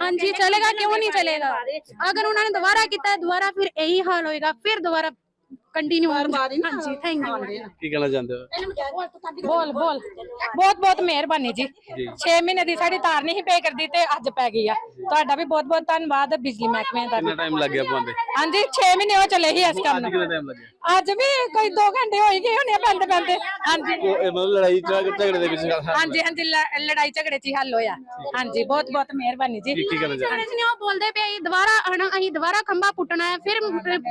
ਹਾਂਜੀ ਚਲੇਗਾ ਕਿਉਂ ਨਹੀਂ ਚਲੇਗਾ? ਅਗਰ ਉਹਨਾਂ ਨੇ ਦੁਬਾਰਾ ਕੀਤਾ ਦੁਬਾਰਾ ਫਿਰ ਇਹੀ ਹਾਲ ਹੋਏਗਾ ਫਿਰ ਦੁਬਾਰਾ ਕੰਟੀਨਿਊ ਹਾਂਜੀ ਥੈਂਕ ਯੂ ਕੀ ਕਹਿਣਾ ਚਾਹੁੰਦੇ ਹੋ? ਬੋਲ ਬੋਲ ਬਹੁਤ ਬਹੁਤ ਮਿਹਰਬਾਨੀ ਜੀ। 6 ਮਹੀਨੇ ਦੀ ਸਾਡੀ ਤਾਰ ਨਹੀਂ ਪੇ ਕਰਦੀ ਤੇ ਅੱਜ ਪੈ ਗਈ ਆ। ਤੁਹਾਡਾ ਵੀ ਬਹੁਤ ਬਹੁਤ ਧੰਨਵਾਦ ਬਿਜਲੀ ਮਹਿਕਮੇ ਦਾ। ਕਿੰਨਾ। ਟਾਈਮ ਲੱਗ ਗਿਆ ਪਾਉਂਦੇ ਹਾਂਜੀ 6 ਮਹੀਨੇ ਹੋ ਚੱਲੇ ਹੀ ਇਸ ਕੰਮ ਨੂੰ ਕਿੰਨਾ ਟਾਈਮ ਲੱਗਿਆ? ਅੱਜ ਵੀ ਕੋਈ 2 ਘੰਟੇ ਹੋਈ ਗਏ ਹੋਣੇ ਬੰਦ ਬੰਦ ਹਾਂਜੀ। ਉਹ ਇਹ ਮਤਲਬ ਲੜਾਈ ਝਗੜੇ ਝਗੜੇ ਦੇ ਵਿੱਚ। ਹਾਂਜੀ ਹਾਂਜੀ ਲੜਾਈ ਝਗੜੇ 'ਚ ਹੀ ਹੱਲ ਹੋਇਆ। ਹਾਂਜੀ ਬਹੁਤ ਬਹੁਤ ਮਿਹਰਬਾਨੀ ਜੀ। ਕੀ ਕਹਿਣਾ ਚਾਹੁੰਦੇ ਉਹ ਬੋਲਦੇ ਪਏ ਅਸੀਂ ਦੁਬਾਰਾ ਆਣਾ ਅਸੀਂ ਦੁਬਾਰਾ ਖੰਭਾ ਪੁੱਟਣਾ ਹੈ ਫਿਰ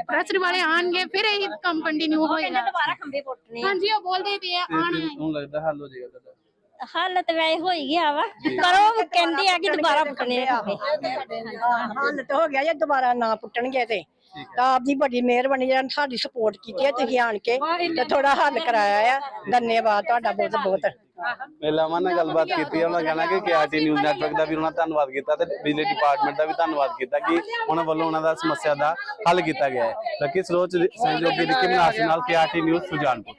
ਪ੍ਰੈਸ ਵਾਲੇ ਆਣਗੇ ਫਿਰ ਇਹੀ ਕੰਮ ਕੰਟੀਨਿਊ ਹੋਏਗਾ ਦੁਬਾਰਾ ਖੰਭੇ ਪੁੱਟਨੇ ਹਾਂਜੀ ਉਹ ਬੋਲਦੇ ਪਏ ਆ ਆਣਾ ਹੈ। ਹੁਣ ਲੱਗਦਾ ਹੱਲ ਹੋ ਜਾਏਗਾ ਤੁਹਾਡਾ। ਹੱਲ ਤੇ ਵੈਸੇ ਹੋ ਹੀ ਗਿਆ ਵਾ ਪਰ ਉਹ ਕਹਿੰਦੇ ਆ ਕਿ ਦੁਬਾਰਾ ਪੁੱਟਨੇ ਆ। ਖੰਭੇ ਹਾਂ ਹੱਲ ਤਾਂ ਹੋ ਗਿਆ ਜੇ ਦੁਬਾਰਾ ਨਾ ਪੁੱਟਣਗੇ ਤੇ। ਤਾਂ ਆਪਦੀ ਵੱਡੀ ਮਿਹਰਬਾਨੀ ਜਿਹੜਾ ਸਾਡੀ ਸਪੋਰਟ ਕੀਤੀ ਹੈ ਤੁਸੀਂ ਆਣ ਕੇ ਤੇ ਥੋੜਾ ਹੱਲ ਕਰਾਇਆ ਆ। ਧੰਨਵਾਦ ਤੁਹਾਡਾ ਬਹੁਤ ਬਹੁਤ। ਮਹਿਲਾਵਾਂ ਨਾਲ ਗੱਲਬਾਤ ਕੀਤੀ ਉਹਨਾਂ ਕਹਿਣਾ ਕਿ ਕੇਆਰਟੀ ਨਿਊਜ਼ ਨੈਟਵਰਕ ਦਾ ਵੀ ਉਹਨਾਂ ਧੰਨਵਾਦ ਕੀਤਾ ਤੇ ਬਿਜਲੀ ਡਿਪਾਰਟਮੈਂਟ ਦਾ ਵੀ ਧੰਨਵਾਦ ਕੀਤਾ ਕਿ ਉਹਨਾਂ ਵੱਲੋਂ ਉਹਨਾਂ ਦਾ ਸਮੱਸਿਆ ਦਾ ਹੱਲ ਕੀਤਾ ਗਿਆ ਹੈ। ਲੱਕੀ ਸਰੋਜ ਸਹਿਯੋਗੀ ਰਿਕੀ ਮਨਾਸ ਨਾਲ ਕੇਆਰਟੀ ਨਿਊਜ਼ ਸੁਜਾਨਪੁਰ।